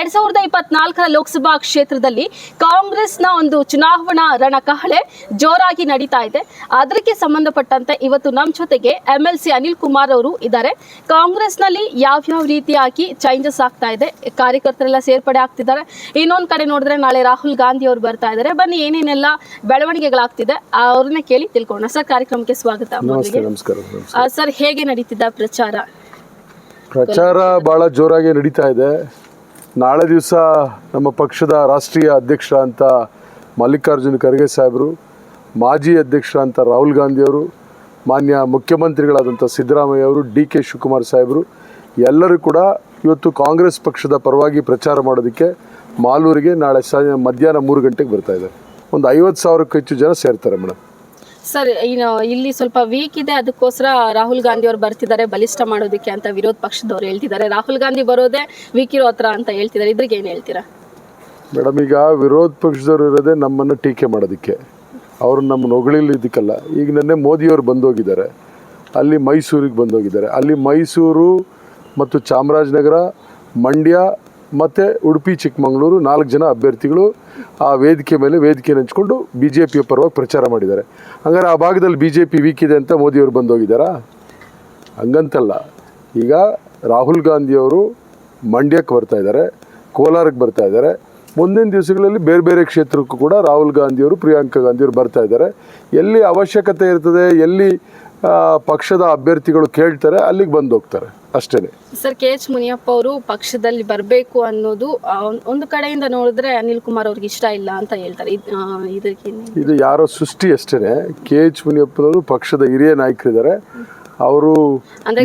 ಎರಡ್ ಸಾವಿರದ ಇಪ್ಪತ್ನಾಲ್ಕರ ಲೋಕಸಭಾ ಕ್ಷೇತ್ರದಲ್ಲಿ ಕಾಂಗ್ರೆಸ್ನ ಒಂದು ಚುನಾವಣಾ ರಣಕಹಳೆ ಜೋರಾಗಿ ನಡೀತಾ ಇದೆ. ಅದಕ್ಕೆ ಸಂಬಂಧಪಟ್ಟಂತೆ ಇವತ್ತು ನಮ್ಮ ಜೊತೆಗೆ M L C Anil Kumar ಅವರು ಇದ್ದಾರೆ. ಕಾಂಗ್ರೆಸ್ನಲ್ಲಿ ಯಾವ್ಯಾವ ರೀತಿಯಾಗಿ ಚೇಂಜಸ್ ಆಗ್ತಾ ಇದೆ? ಕಾರ್ಯಕರ್ತರೆಲ್ಲ ಸೇರ್ಪಡೆ ಆಗ್ತಿದ್ದಾರೆ. ಇನ್ನೊಂದು ಕಡೆ ನೋಡಿದ್ರೆ ನಾಳೆ ರಾಹುಲ್ ಗಾಂಧಿ ಅವರು ಬರ್ತಾ ಇದ್ದಾರೆ. ಬನ್ನಿ ಏನೇನೆಲ್ಲ ಬೆಳವಣಿಗೆಗಳಾಗ್ತಿದೆ? ಅವ್ರನ್ನ ಕೇಳಿ ತಿಳ್ಕೊಳ್ಳೋಣ. ಸರ್ ಕಾರ್ಯಕ್ರಮಕ್ಕೆ ಸ್ವಾಗತ. ಸರ್ ಹೇಗೆ ನಡೀತಿದ್ದ ಪ್ರಚಾರ? ಪ್ರಚಾರ ಬಹಳ ಜೋರಾಗಿ ನಡೀತಾ ಇದೆ. ನಾಳೆ ದಿವಸ ನಮ್ಮ ಪಕ್ಷದ ರಾಷ್ಟ್ರೀಯ ಅಧ್ಯಕ್ಷ ಅಂತ ಮಲ್ಲಿಕಾರ್ಜುನ ಖರ್ಗೆ ಸಾಹೇಬರು, ಮಾಜಿ ಅಧ್ಯಕ್ಷರ ಅಂತ ರಾಹುಲ್ ಗಾಂಧಿಯವರು ಮಾನ್ಯ ಮುಖ್ಯಮಂತ್ರಿಗಳಾದಂಥ ಸಿದ್ದರಾಮಯ್ಯ ಅವರು, ಡಿ ಕೆ ಶಿವಕುಮಾರ್ ಸಾಹೇಬರು, ಎಲ್ಲರೂ ಕೂಡ ಇವತ್ತು ಕಾಂಗ್ರೆಸ್ ಪಕ್ಷದ ಪರವಾಗಿ ಪ್ರಚಾರ ಮಾಡೋದಕ್ಕೆ ಮಾಲೂರಿಗೆ ನಾಳೆ ಸ, ಮಧ್ಯಾಹ್ನ ಮೂರು ಗಂಟೆಗೆ ಬರ್ತಾ ಇದೆ ಒಂದು ಐವತ್ತು ಸಾವಿರಕ್ಕೂ ಹೆಚ್ಚು ಜನ ಸೇರ್ತಾರೆ ಮೇಡಮ್. ಸರ್, ಇನ್ನು ಇಲ್ಲಿ ಸ್ವಲ್ಪ ವೀಕ್ ಇದೆ. ಅದಕ್ಕೋಸ್ಕರ ರಾಹುಲ್ ಗಾಂಧಿ ಅವರು ಬರ್ತಿದ್ದಾರೆ ಬಲಿಷ್ಠ ಮಾಡೋದಕ್ಕೆ ಅಂತ ವಿರೋಧ ಪಕ್ಷದವ್ರು ಹೇಳ್ತಿದ್ದಾರೆ. ರಾಹುಲ್ ಗಾಂಧಿ ಬರೋದೇ ವೀಕ್ ಇರೋ ಹತ್ರ ಅಂತ ಹೇಳ್ತಿದ್ದಾರೆ. ಇದ್ರಿಗೆ ಏನು ಹೇಳ್ತೀರಾ? ಮೇಡಮ್, ಈಗ ವಿರೋಧ ಪಕ್ಷದವ್ರು ಇರೋದೇ ನಮ್ಮನ್ನು ಟೀಕೆ ಮಾಡೋದಕ್ಕೆ. ಅವರು ನಮ್ಮನ್ನು ಹೊಗಳಿದ್ದಕ್ಕಲ್ಲ ಈಗ ನೆನ್ನೆ ಮೋದಿಯವರು ಬಂದೋಗಿದ್ದಾರೆ. ಅಲ್ಲಿ ಮೈಸೂರಿಗೆ ಬಂದೋಗಿದ್ದಾರೆ. ಅಲ್ಲಿ ಮೈಸೂರು ಮತ್ತು ಚಾಮರಾಜನಗರ, ಮಂಡ್ಯ ಮತ್ತು ಉಡುಪಿ, ಚಿಕ್ಕಮಗಳೂರು ನಾಲ್ಕು ಜನ ಅಭ್ಯರ್ಥಿಗಳು ಆ ವೇದಿಕೆ ಮೇಲೆ ವೇದಿಕೆ ಹಂಚ್ಕೊಂಡು ಬಿ ಜೆ ಪಿಯ ಪರವಾಗಿ ಪ್ರಚಾರ ಮಾಡಿದ್ದಾರೆ. ಹಂಗಾರೆ ಆ ಭಾಗದಲ್ಲಿ ಬಿ ಜೆ ಪಿ ವೀಕ್ ಇದೆ ಅಂತ ಮೋದಿಯವರು ಬಂದೋಗಿದ್ದಾರಾ? ಹಂಗಂತಲ್ಲ. ಈಗ ರಾಹುಲ್ ಗಾಂಧಿಯವರು ಮಂಡ್ಯಕ್ಕೆ ಬರ್ತಾ ಇದ್ದಾರೆ, ಕೋಲಾರಕ್ಕೆ ಬರ್ತಾ ಇದ್ದಾರೆ. ಮುಂದಿನ ದಿವಸಗಳಲ್ಲಿ ಬೇರೆ ಬೇರೆ ಕ್ಷೇತ್ರಕ್ಕೂ ಕೂಡ ರಾಹುಲ್ ಗಾಂಧಿಯವರು, ಪ್ರಿಯಾಂಕಾ ಗಾಂಧಿಯವರು ಬರ್ತಾ ಇದ್ದಾರೆ. ಎಲ್ಲಿ ಅವಶ್ಯಕತೆ ಇರ್ತದೆ, ಎಲ್ಲಿ ಪಕ್ಷದ ಅಭ್ಯರ್ಥಿಗಳು ಕೇಳ್ತಾರೆ ಅಲ್ಲಿಗೆ ಬಂದು ಹೋಗ್ತಾರೆ. ಅಷ್ಟೇ ಸರ್ ಕೆ ಎಚ್ ಮುನಿಯಪ್ಪ ಅವರು ಪಕ್ಷದಲ್ಲಿ ಬರಬೇಕು ಅನ್ನೋದು ಒಂದು ಕಡೆಯಿಂದ ನೋಡಿದ್ರೆ ಅನಿಲ್ ಕುಮಾರ್ ಅವ್ರಿಗೆ ಇಷ್ಟ ಇಲ್ಲ ಅಂತ ಹೇಳ್ತಾರೆ. ಇದಕ್ಕೆ ಇದು ಯಾರೋ ಸೃಷ್ಟಿ ಅಷ್ಟೇ ಕೆ ಎಚ್ ಮುನಿಯಪ್ಪನವರು ಪಕ್ಷದ ಹಿರಿಯ ನಾಯಕರಿದ್ದಾರೆ. ಅವರು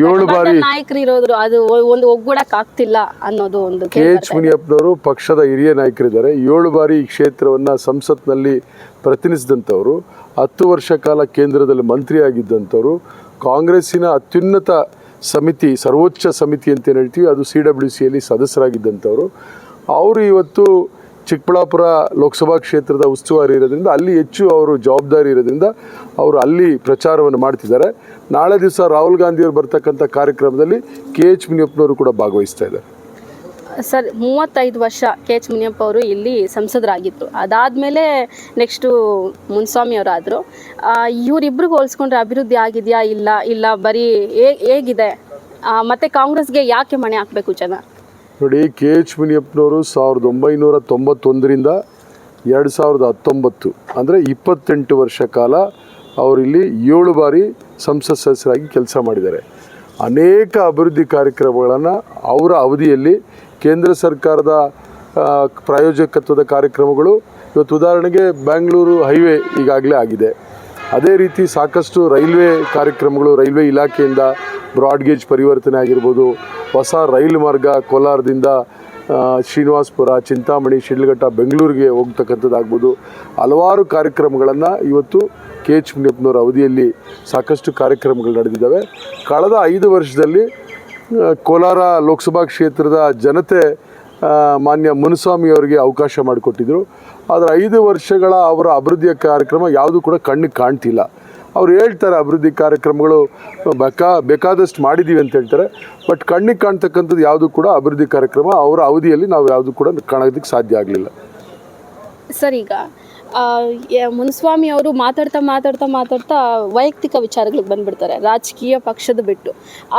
ಏಳು ಬಾರಿ ನಾಯಕರು ಇರೋದ್ರು ಅದು ಒಂದು ಒಗ್ಗೂಡಕ್ ಆಗ್ತಿಲ್ಲ ಅನ್ನೋದು ಒಂದು ಕೆ ಎಚ್ ಮುನಿಯಪ್ಪನವರು ಪಕ್ಷದ ಹಿರಿಯ ನಾಯಕರಿದ್ದಾರೆ. ಏಳು ಬಾರಿ ಈ ಕ್ಷೇತ್ರವನ್ನ ಸಂಸತ್ನಲ್ಲಿ ಪ್ರತಿನಿಧಿಸಿದಂಥವರು. ಹತ್ತು ವರ್ಷ ಕಾಲ ಕೇಂದ್ರದಲ್ಲಿ ಮಂತ್ರಿಯಾಗಿದ್ದಂಥವರು, ಕಾಂಗ್ರೆಸ್ಸಿನ ಅತ್ಯುನ್ನತ ಸಮಿತಿ, ಸರ್ವೋಚ್ಚ ಸಮಿತಿ ಅಂತ ಏನು ಹೇಳ್ತೀವಿ, ಅದು ಸಿ ಡಬ್ಲ್ಯೂ ಸಿಯಲ್ಲಿ ಸದಸ್ಯರಾಗಿದ್ದಂಥವರು. ಅವರು ಇವತ್ತು ಚಿಕ್ಕಬಳ್ಳಾಪುರ ಲೋಕಸಭಾ ಕ್ಷೇತ್ರದ ಉಸ್ತುವಾರಿ ಇರೋದ್ರಿಂದ, ಅಲ್ಲಿ ಹೆಚ್ಚು ಅವರು ಜವಾಬ್ದಾರಿ ಇರೋದ್ರಿಂದ ಅವರು ಅಲ್ಲಿ ಪ್ರಚಾರವನ್ನು ಮಾಡ್ತಿದ್ದಾರೆ. ನಾಳೆ ದಿವಸ ರಾಹುಲ್ ಗಾಂಧಿಯವರು ಬರ್ತಕ್ಕಂಥ ಕಾರ್ಯಕ್ರಮದಲ್ಲಿ ಕೆ ಎಚ್ ಮುನಿಯಪ್ಪನವರು ಕೂಡ ಭಾಗವಹಿಸ್ತಾ ಇದ್ದಾರೆ. ಸರ್, ಮೂವತ್ತೈದು ವರ್ಷ ಕೆ ಎಚ್ ಮುನಿಯಪ್ಪ ಅವರು ಇಲ್ಲಿ ಸಂಸದರಾಗಿದ್ದರು ಅದಾದಮೇಲೆ ನೆಕ್ಸ್ಟು ಮುನ್ಸ್ವಾಮಿ ಅವರಾದರು. ಇವರಿಬ್ಬರಿಗೂ ಹೋಲಿಸ್ಕೊಂಡ್ರೆ ಅಭಿವೃದ್ಧಿ ಆಗಿದೆಯಾ ಇಲ್ಲ ಇಲ್ಲ ಬರೀ ಹೇಗಿದೆ? ಮತ್ತೆ ಕಾಂಗ್ರೆಸ್ಗೆ ಯಾಕೆ ಮಣೆ ಹಾಕಬೇಕು ಜನ? ನೋಡಿ, ಕೆ ಎಚ್ ಮುನಿಯಪ್ಪನವರು ಸಾವಿರದ ಒಂಬೈನೂರ ತೊಂಬತ್ತೊಂದರಿಂದ ಎರಡು ಸಾವಿರದ ಹತ್ತೊಂಬತ್ತು, ಅಂದರೆ ಇಪ್ಪತ್ತೆಂಟು ವರ್ಷ ಕಾಲ ಅವರಿಲ್ಲಿ ಏಳು ಬಾರಿ ಸಂಸತ್ ಸದಸ್ಯರಾಗಿ ಕೆಲಸ ಮಾಡಿದ್ದಾರೆ. ಅನೇಕ ಅಭಿವೃದ್ಧಿ ಕಾರ್ಯಕ್ರಮಗಳನ್ನು ಅವರ ಅವಧಿಯಲ್ಲಿ ಕೇಂದ್ರ ಸರ್ಕಾರದ ಪ್ರಾಯೋಜಕತ್ವದ ಕಾರ್ಯಕ್ರಮಗಳು ಇವತ್ತು ಉದಾಹರಣೆಗೆ ಬ್ಯಾಂಗ್ಳೂರು ಹೈವೇ ಈಗಾಗಲೇ ಆಗಿದೆ. ಅದೇ ರೀತಿ ಸಾಕಷ್ಟು ರೈಲ್ವೆ ಕಾರ್ಯಕ್ರಮಗಳು ರೈಲ್ವೆ ಇಲಾಖೆಯಿಂದ ಬ್ರಾಡ್ಗೇಜ್ ಪರಿವರ್ತನೆ ಆಗಿರ್ಬೋದು, ಹೊಸ ರೈಲು ಮಾರ್ಗ ಕೋಲಾರದಿಂದ ಶ್ರೀನಿವಾಸ್ಪುರ, ಚಿಂತಾಮಣಿ, ಶಿಡ್ಲಘಟ್ಟ, ಬೆಂಗಳೂರಿಗೆ ಹೋಗ್ತಕ್ಕಂಥದ್ದಾಗ್ಬೋದು. ಹಲವಾರು ಕಾರ್ಯಕ್ರಮಗಳನ್ನು ಇವತ್ತು ಕೆ ಎಚ್ ಮುನಿಯಪ್ಪನವರ ಅವಧಿಯಲ್ಲಿ ಸಾಕಷ್ಟು ಕಾರ್ಯಕ್ರಮಗಳು ನಡೆದಿದ್ದಾವೆ. ಕಳೆದ ಐದು ವರ್ಷದಲ್ಲಿ ಕೋಲಾರ ಲೋಕಸಭಾ ಕ್ಷೇತ್ರದ ಜನತೆ ಮಾನ್ಯ ಮುನುಸ್ವಾಮಿ ಅವರಿಗೆ ಅವಕಾಶ ಮಾಡಿಕೊಟ್ಟಿದ್ದರು ಆದರೆ ಐದು ವರ್ಷಗಳ ಅವರ ಅಭಿವೃದ್ಧಿಯ ಕಾರ್ಯಕ್ರಮ ಯಾವುದು ಕೂಡ ಕಣ್ಣಿಗೆ ಕಾಣ್ತಿಲ್ಲ. ಅವ್ರು ಹೇಳ್ತಾರೆ ಅಭಿವೃದ್ಧಿ ಕಾರ್ಯಕ್ರಮಗಳು ಬೇಕಾ, ಬೇಕಾದಷ್ಟು ಮಾಡಿದ್ದೀವಿ ಅಂತ ಹೇಳ್ತಾರೆ. ಬಟ್ ಕಣ್ಣಿಗೆ ಕಾಣ್ತಕ್ಕಂಥದ್ದು ಯಾವುದು ಕೂಡ ಅಭಿವೃದ್ಧಿ ಕಾರ್ಯಕ್ರಮ ಅವರ ಅವಧಿಯಲ್ಲಿ ನಾವು ಯಾವುದು ಕೂಡ ಕಾಣೋದಕ್ಕೆ ಸಾಧ್ಯ ಆಗಲಿಲ್ಲ. ಸರ್ ಈಗ ಮುನ್ಸ್ವಾಮಿ ಅವರು ಮಾತಾಡ್ತಾ ಮಾತಾಡ್ತಾ ಮಾತಾಡ್ತಾ ವೈಯಕ್ತಿಕ ವಿಚಾರಗಳಿಗೆ ಬಂದ್ಬಿಡ್ತಾರೆ ರಾಜಕೀಯ ಪಕ್ಷದ ಬಿಟ್ಟು.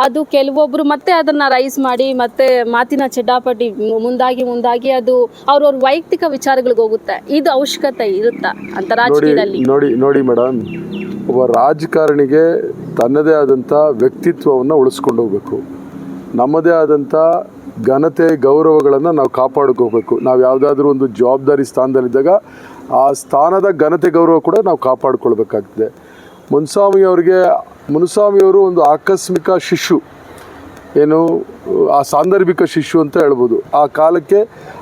ಅದು ಕೆಲವೊಬ್ಬರು ಮತ್ತೆ ಅದನ್ನು ರೈಸ್ ಮಾಡಿ ಮತ್ತೆ ಮಾತಿನ ಚಡ್ಡಾಪಡಿ ಮುಂದಾಗಿ ಮುಂದಾಗಿ ಅದು ಅವ್ರವ್ರ ವೈಯಕ್ತಿಕ ವಿಚಾರಗಳಿಗೆ ಹೋಗುತ್ತೆ. ಇದು ಅವಶ್ಯಕತೆ ಇರುತ್ತಾ ಅಂತ ನೋಡಿ ರಾಜಕೀಯದಲ್ಲಿ? ನೋಡಿ ನೋಡಿ ಮೇಡಮ್ ಒಬ್ಬ ರಾಜಕಾರಣಿಗೆ ತನ್ನದೇ ಆದಂಥ ವ್ಯಕ್ತಿತ್ವವನ್ನು ಉಳಿಸ್ಕೊಂಡು ಹೋಗ್ಬೇಕು. ನಮ್ಮದೇ ಆದಂಥ ಘನತೆ ಗೌರವಗಳನ್ನು ನಾವು ಕಾಪಾಡ್ಕೋಬೇಕು ನಾವು ಯಾವುದಾದ್ರೂ ಒಂದು ಜವಾಬ್ದಾರಿ ಸ್ಥಾನದಲ್ಲಿದ್ದಾಗ ಆ ಸ್ಥಾನದ ಘನತೆ ಗೌರವ ಕೂಡ ನಾವು ಕಾಪಾಡಿಕೊಳ್ಬೇಕಾಗ್ತದೆ. ಮುನ್ಸ್ವಾಮಿ ಅವರಿಗೆ ಮುನ್ಸ್ವಾಮಿಯವರು ಒಂದು ಆಕಸ್ಮಿಕ ಶಿಶು, ಏನು, ಆ ಸಾಂದರ್ಭಿಕ ಶಿಶು ಅಂತ ಹೇಳ್ಬೋದು. ಆ ಕಾಲಕ್ಕೆ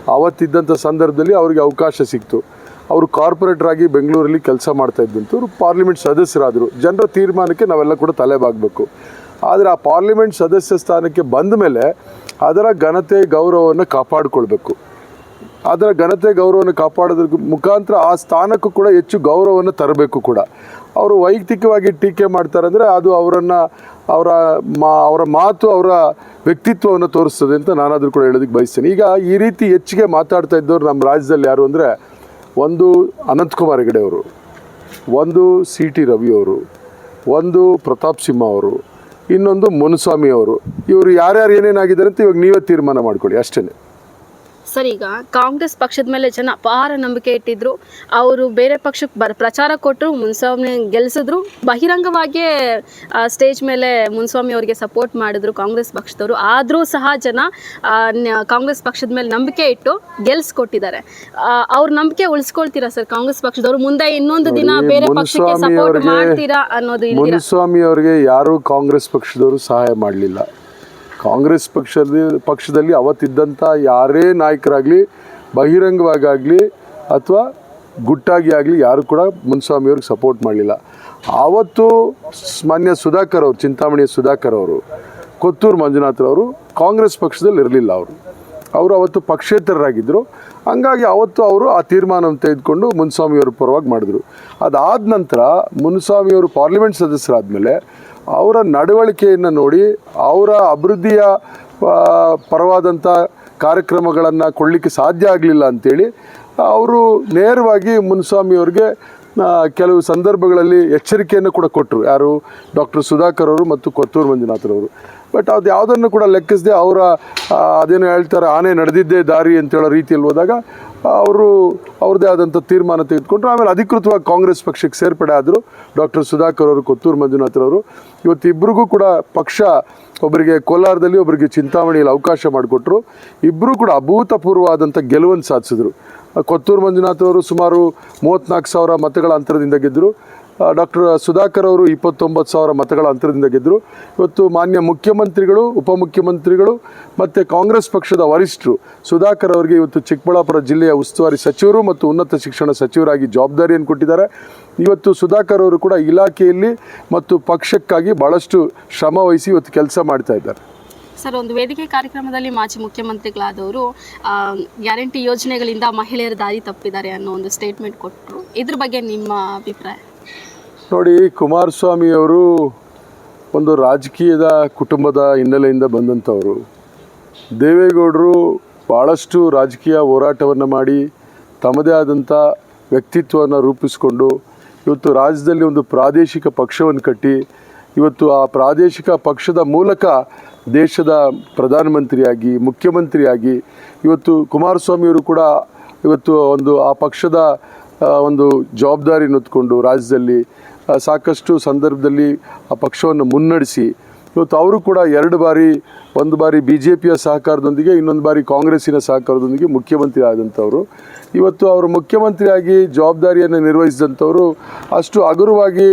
ಅವತ್ತಿದ್ದಂಥ ಸಂದರ್ಭದಲ್ಲಿ ಅವರಿಗೆ ಅವಕಾಶ ಸಿಕ್ತು. ಅವರು ಕಾರ್ಪೊರೇಟ್ರಾಗಿ ಬೆಂಗಳೂರಲ್ಲಿ ಕೆಲಸ ಮಾಡ್ತಾ ಇದ್ದಂಥವ್ರು ಪಾರ್ಲಿಮೆಂಟ್ ಸದಸ್ಯರಾದರು. ಜನರ ತೀರ್ಮಾನಕ್ಕೆ ನಾವೆಲ್ಲ ಕೂಡ ತಲೆಬಾಗಬೇಕು. ಆದರೆ ಆ ಪಾರ್ಲಿಮೆಂಟ್ ಸದಸ್ಯ ಸ್ಥಾನಕ್ಕೆ ಬಂದ ಮೇಲೆ ಅದರ ಘನತೆ ಗೌರವವನ್ನು ಕಾಪಾಡಿಕೊಳ್ಬೇಕು. ಅದರ ಘನತೆ ಗೌರವವನ್ನು ಕಾಪಾಡೋದ್ರ ಮುಖಾಂತರ ಆ ಸ್ಥಾನಕ್ಕೂ ಕೂಡ ಹೆಚ್ಚು ಗೌರವವನ್ನು ತರಬೇಕು ಕೂಡ. ಅವರು ವೈಯಕ್ತಿಕವಾಗಿ ಟೀಕೆ ಮಾಡ್ತಾರೆ ಅಂದರೆ ಅದು ಅವರನ್ನು ಅವರ ಮಾ, ಅವರ ಮಾತು ಅವರ ವ್ಯಕ್ತಿತ್ವವನ್ನು ತೋರಿಸ್ತದೆ ಅಂತ ನಾನಾದರೂ ಕೂಡ ಹೇಳೋದಕ್ಕೆ ಬಯಸ್ತೇನೆ. ಈಗ ಈ ರೀತಿ ಹೆಚ್ಚಿಗೆ ಮಾತಾಡ್ತಾ ಇದ್ದವ್ರು ನಮ್ಮ ರಾಜ್ಯದಲ್ಲಿ ಯಾರು ಅಂದರೆ ಒಂದು ಅನಂತಕುಮಾರ್ ಹೆಗಡೆ ಅವರು, ಒಂದು ಸಿ ಟಿ ರವಿ ಅವರು, ಒಂದು ಪ್ರತಾಪ್ ಸಿಂಹ ಅವರು, ಇನ್ನೊಂದು ಮುನುಸ್ವಾಮಿ ಅವರು, ಇವರು ಯಾರ್ಯಾರು ಏನೇನಾಗಿದ್ದಾರೆ ಅಂತ ಇವಾಗ ನೀವೇ ತೀರ್ಮಾನ ಮಾಡ್ಕೊಳ್ಳಿ ಅಷ್ಟೇ ಸರ್ ಈಗ ಕಾಂಗ್ರೆಸ್ ಪಕ್ಷದ ಮೇಲೆ ಜನ ಅಪಾರ ನಂಬಿಕೆ ಇಟ್ಟಿದ್ರು. ಅವರು ಬೇರೆ ಪಕ್ಷಕ್ಕೆ ಬರ ಪ್ರಚಾರ ಕೊಟ್ಟರು ಮುನ್ಸ್ವಾಮಿ ಗೆಲ್ಸಿದ್ರು. ಬಹಿರಂಗವಾಗಿಯೇ ಸ್ಟೇಜ್ ಮೇಲೆ ಮುನ್ಸ್ವಾಮಿ ಅವರಿಗೆ ಸಪೋರ್ಟ್ ಮಾಡಿದ್ರು ಕಾಂಗ್ರೆಸ್ ಪಕ್ಷದವರು. ಆದರೂ ಸಹ ಜನ ಕಾಂಗ್ರೆಸ್ ಪಕ್ಷದ ಮೇಲೆ ನಂಬಿಕೆ ಇಟ್ಟು ಗೆಲ್ಸ್ಕೊಟ್ಟಿದ್ದಾರೆ. ಅವ್ರ ನಂಬಿಕೆ ಉಳಿಸ್ಕೊಳ್ತೀರಾ ಸರ್ ಕಾಂಗ್ರೆಸ್ ಪಕ್ಷದವರು? ಮುಂದೆ ಇನ್ನೊಂದು ದಿನ ಬೇರೆ ಪಕ್ಷಕ್ಕೆ ಸಪೋರ್ಟ್ ಮಾಡ್ತೀರಾ ಅನ್ನೋದು ಮುನಿಸ್ವಾಮಿ ಅವರಿಗೆ ಯಾರು ಕಾಂಗ್ರೆಸ್ ಪಕ್ಷದವರು ಸಹಾಯ ಮಾಡಲಿಲ್ಲ. ಕಾಂಗ್ರೆಸ್ ಪಕ್ಷದ ಪಕ್ಷದಲ್ಲಿ ಅವತ್ತಿದ್ದಂಥ ಯಾರೇ ನಾಯಕರಾಗಲಿ ಬಹಿರಂಗವಾಗಲಿ ಅಥವಾ ಗುಟ್ಟಾಗಿ ಆಗಲಿ ಯಾರು ಕೂಡ ಮುನ್ಸ್ವಾಮಿ ಅವ್ರಿಗೆ ಸಪೋರ್ಟ್ ಮಾಡಲಿಲ್ಲ. ಆವತ್ತು ಮಾನ್ಯ ಸುಧಾಕರ್ ಅವರು, ಚಿಂತಾಮಣಿಯ ಸುಧಾಕರ್ ಅವರು, ಕೊತ್ತೂರು ಮಂಜುನಾಥ್ರವರು ಕಾಂಗ್ರೆಸ್ ಪಕ್ಷದಲ್ಲಿ ಇರಲಿಲ್ಲ ಅವರು. ಅವರು ಅವತ್ತು ಪಕ್ಷೇತರರಾಗಿದ್ದರು ಹಂಗಾಗಿ ಅವತ್ತು ಅವರು ಆ ತೀರ್ಮಾನವನ್ನು ತೆಗೆದುಕೊಂಡು ಮುನ್ಸ್ವಾಮಿಯವ್ರ ಪರವಾಗಿ ಮಾಡಿದ್ರು. ಅದಾದ ನಂತರ ಮುನ್ಸ್ವಾಮಿಯವರು ಪಾರ್ಲಿಮೆಂಟ್ ಸದಸ್ಯರಾದಮೇಲೆ ಅವರ ನಡವಳಿಕೆಯನ್ನು ನೋಡಿ, ಅವರ ಅಭಿವೃದ್ಧಿಯ ಪರವಾದಂಥ ಕಾರ್ಯಕ್ರಮಗಳನ್ನು ಕೊಡಲಿಕ್ಕೆ ಸಾಧ್ಯ ಆಗಲಿಲ್ಲ ಅಂಥೇಳಿ ಅವರು ನೇರವಾಗಿ ಮುನ್ಸ್ವಾಮಿಯವ್ರಿಗೆ ಕೆಲವು ಸಂದರ್ಭಗಳಲ್ಲಿ ಎಚ್ಚರಿಕೆಯನ್ನು ಕೂಡ ಕೊಟ್ಟರು ಯಾರು? ಡಾಕ್ಟರ್ ಸುಧಾಕರ್ ಅವರು ಮತ್ತು ಕೊತ್ತೂರು ಮಂಜುನಾಥರವರು ಬಟ್ ಅದು ಯಾವುದನ್ನು ಕೂಡ ಲೆಕ್ಕಿಸದೆ ಅವರ ಅದೇನು ಹೇಳ್ತಾರೆ, ಆನೆ ನಡೆದಿದ್ದೇ ದಾರಿ ಅಂತೇಳೋ ರೀತಿಯಲ್ಲಿ ಹೋದಾಗ, ಅವರು ಅವ್ರದ್ದೇ ಆದಂಥ ತೀರ್ಮಾನ ತೆಗೆದುಕೊಂಡ್ರು. ಆಮೇಲೆ ಅಧಿಕೃತವಾಗಿ ಕಾಂಗ್ರೆಸ್ ಪಕ್ಷಕ್ಕೆ ಸೇರ್ಪಡೆ ಆದರು ಡಾಕ್ಟರ್ ಸುಧಾಕರ್ ಅವರು, ಕೊತ್ತೂರು ಮಂಜುನಾಥ್ರವರು ಇವತ್ತು ಇಬ್ಬರಿಗೂ ಕೂಡ ಪಕ್ಷ ಒಬ್ಬರಿಗೆ ಕೋಲಾರದಲ್ಲಿ, ಒಬ್ಬರಿಗೆ ಚಿಂತಾಮಣಿಯಲ್ಲಿ ಅವಕಾಶ ಮಾಡಿಕೊಟ್ರು. ಇಬ್ಬರೂ ಕೂಡ ಅಭೂತಪೂರ್ವವಾದಂಥ ಗೆಲುವನ್ನು ಸಾಧಿಸಿದ್ರು. ಕೊತ್ತೂರು ಮಂಜುನಾಥ್ ಅವರು ಸುಮಾರು ಮೂವತ್ತ್ನಾಲ್ಕು ಸಾವಿರ ಮತಗಳ ಅಂತರದಿಂದ ಗೆದ್ದರು ಡಾಕ್ಟರ್ ಸುಧಾಕರ್ ಅವರು ಇಪ್ಪತ್ತೊಂಬತ್ತು ಸಾವಿರ ಮತಗಳ ಅಂತರದಿಂದ ಗೆದ್ದರು ಇವತ್ತು ಮಾನ್ಯ ಮುಖ್ಯಮಂತ್ರಿಗಳು, ಉಪಮುಖ್ಯಮಂತ್ರಿಗಳು ಮತ್ತು ಕಾಂಗ್ರೆಸ್ ಪಕ್ಷದ ವರಿಷ್ಠರು ಸುಧಾಕರ್ ಅವರಿಗೆ ಇವತ್ತು ಚಿಕ್ಕಬಳ್ಳಾಪುರ ಜಿಲ್ಲೆಯ ಉಸ್ತುವಾರಿ ಸಚಿವರು ಮತ್ತು ಉನ್ನತ ಶಿಕ್ಷಣ ಸಚಿವರಾಗಿ ಜವಾಬ್ದಾರಿಯನ್ನು ಕೊಟ್ಟಿದ್ದಾರೆ. ಇವತ್ತು ಸುಧಾಕರ್ ಅವರು ಕೂಡ ಇಲಾಖೆಯಲ್ಲಿ ಮತ್ತು ಪಕ್ಷಕ್ಕಾಗಿ ಭಾಳಷ್ಟು ಶ್ರಮ ವಹಿಸಿ ಇವತ್ತು ಕೆಲಸ ಮಾಡ್ತಾ ಇದ್ದಾರೆ. ಸರ್, ಒಂದು ವೇದಿಕೆ ಕಾರ್ಯಕ್ರಮದಲ್ಲಿ ಮಾಜಿ ಮುಖ್ಯಮಂತ್ರಿಗಳಾದವರು ಗ್ಯಾರಂಟಿ ಯೋಜನೆಗಳಿಂದ ಮಹಿಳೆಯರ ದಾರಿ ತಪ್ಪಿದ್ದಾರೆ ಅನ್ನೋ ಒಂದು ಸ್ಟೇಟ್ಮೆಂಟ್ ಕೊಟ್ಟರು ಇದ್ರ ಬಗ್ಗೆ ನಿಮ್ಮ ಅಭಿಪ್ರಾಯ? ನೋಡಿ, ಕುಮಾರಸ್ವಾಮಿಯವರು ಒಂದು ರಾಜಕೀಯದ ಕುಟುಂಬದ ಹಿನ್ನೆಲೆಯಿಂದ ಬಂದಂಥವರು. ದೇವೇಗೌಡರು ಭಾಳಷ್ಟು ರಾಜಕೀಯ ಹೋರಾಟವನ್ನು ಮಾಡಿ, ತಮ್ಮದೇ ಆದಂಥ ವ್ಯಕ್ತಿತ್ವವನ್ನು ರೂಪಿಸಿಕೊಂಡು, ಇವತ್ತು ರಾಜ್ಯದಲ್ಲಿ ಒಂದು ಪ್ರಾದೇಶಿಕ ಪಕ್ಷವನ್ನು ಕಟ್ಟಿ, ಇವತ್ತು ಆ ಪ್ರಾದೇಶಿಕ ಪಕ್ಷದ ಮೂಲಕ ದೇಶದ ಪ್ರಧಾನಮಂತ್ರಿಯಾಗಿ, ಮುಖ್ಯಮಂತ್ರಿಯಾಗಿ, ಇವತ್ತು ಕುಮಾರಸ್ವಾಮಿಯವರು ಕೂಡ ಇವತ್ತು ಒಂದು ಆ ಪಕ್ಷದ ಒಂದು ಜವಾಬ್ದಾರಿಯನ್ನು ಹೊತ್ಕೊಂಡು ರಾಜ್ಯದಲ್ಲಿ ಸಾಕಷ್ಟು ಸಂದರ್ಭದಲ್ಲಿ ಆ ಪಕ್ಷವನ್ನು ಮುನ್ನಡೆಸಿ. ಇವತ್ತು ಅವರು ಕೂಡ ಎರಡು ಬಾರಿ, ಒಂದು ಬಾರಿ ಬಿ ಜೆ ಪಿಯ ಸಹಕಾರದೊಂದಿಗೆ, ಇನ್ನೊಂದು ಬಾರಿ ಕಾಂಗ್ರೆಸ್ಸಿನ ಸಹಕಾರದೊಂದಿಗೆ ಮುಖ್ಯಮಂತ್ರಿ ಆದಂಥವರು. ಇವತ್ತು ಅವರು ಮುಖ್ಯಮಂತ್ರಿಯಾಗಿ ಜವಾಬ್ದಾರಿಯನ್ನು ನಿರ್ವಹಿಸಿದಂಥವರು, ಅಷ್ಟು ಹಗುರವಾಗಿ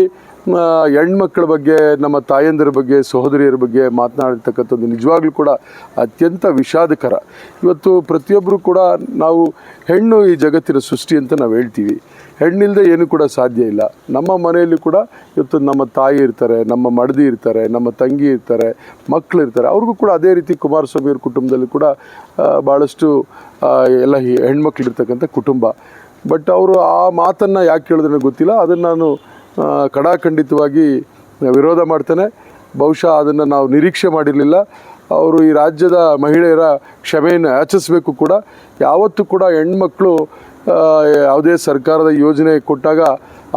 ಹೆಣ್ಮಕ್ಳ ಬಗ್ಗೆ, ನಮ್ಮ ತಾಯಂದಿರ ಬಗ್ಗೆ, ಸಹೋದರಿಯರ ಬಗ್ಗೆ ಮಾತನಾಡಿರ್ತಕ್ಕಂಥದ್ದು ನಿಜವಾಗ್ಲೂ ಕೂಡ ಅತ್ಯಂತ ವಿಷಾದಕರ. ಇವತ್ತು ಪ್ರತಿಯೊಬ್ಬರು ಕೂಡ ನಾವು ಹೆಣ್ಣು ಈ ಜಗತ್ತಿನ ಸೃಷ್ಟಿ ಅಂತ ನಾವು ಹೇಳ್ತೀವಿ. ಹೆಣ್ಣಿಲ್ಲದೆ ಏನು ಕೂಡ ಸಾಧ್ಯ ಇಲ್ಲ. ನಮ್ಮ ಮನೆಯಲ್ಲಿ ಕೂಡ ಇವತ್ತು ನಮ್ಮ ತಾಯಿ ಇರ್ತಾರೆ, ನಮ್ಮ ಮಡದಿ ಇರ್ತಾರೆ, ನಮ್ಮ ತಂಗಿ ಇರ್ತಾರೆ ಮಕ್ಕಳು ಇರ್ತಾರೆ. ಅವ್ರಿಗೂ ಕೂಡ ಅದೇ ರೀತಿ ಕುಮಾರಸ್ವಾಮಿ ಅವ್ರ ಕುಟುಂಬದಲ್ಲಿ ಕೂಡ ಭಾಳಷ್ಟು ಎಲ್ಲ ಹೆಣ್ಮಕ್ಳು ಇರ್ತಕ್ಕಂಥ ಕುಟುಂಬ. ಬಟ್ ಅವರು ಆ ಮಾತನ್ನು ಯಾಕೆ ಕೇಳಿದ್ರೆ ಗೊತ್ತಿಲ್ಲ. ಅದನ್ನು ನಾನು ಕಡಾಖಂಡಿತವಾಗಿ ವಿರೋಧ ಮಾಡ್ತೇನೆ. ಬಹುಶಃ ಅದನ್ನು ನಾವು ನಿರೀಕ್ಷೆ ಮಾಡಿರಲಿಲ್ಲ. ಅವರು ಈ ರಾಜ್ಯದ ಮಹಿಳೆಯರ ಕ್ಷಮೆಯನ್ನು ಯಾಚಿಸಬೇಕು ಕೂಡ. ಯಾವತ್ತೂ ಕೂಡ ಹೆಣ್ಮಕ್ಳು ಯಾವುದೇ ಸರ್ಕಾರದ ಯೋಜನೆ ಕೊಟ್ಟಾಗ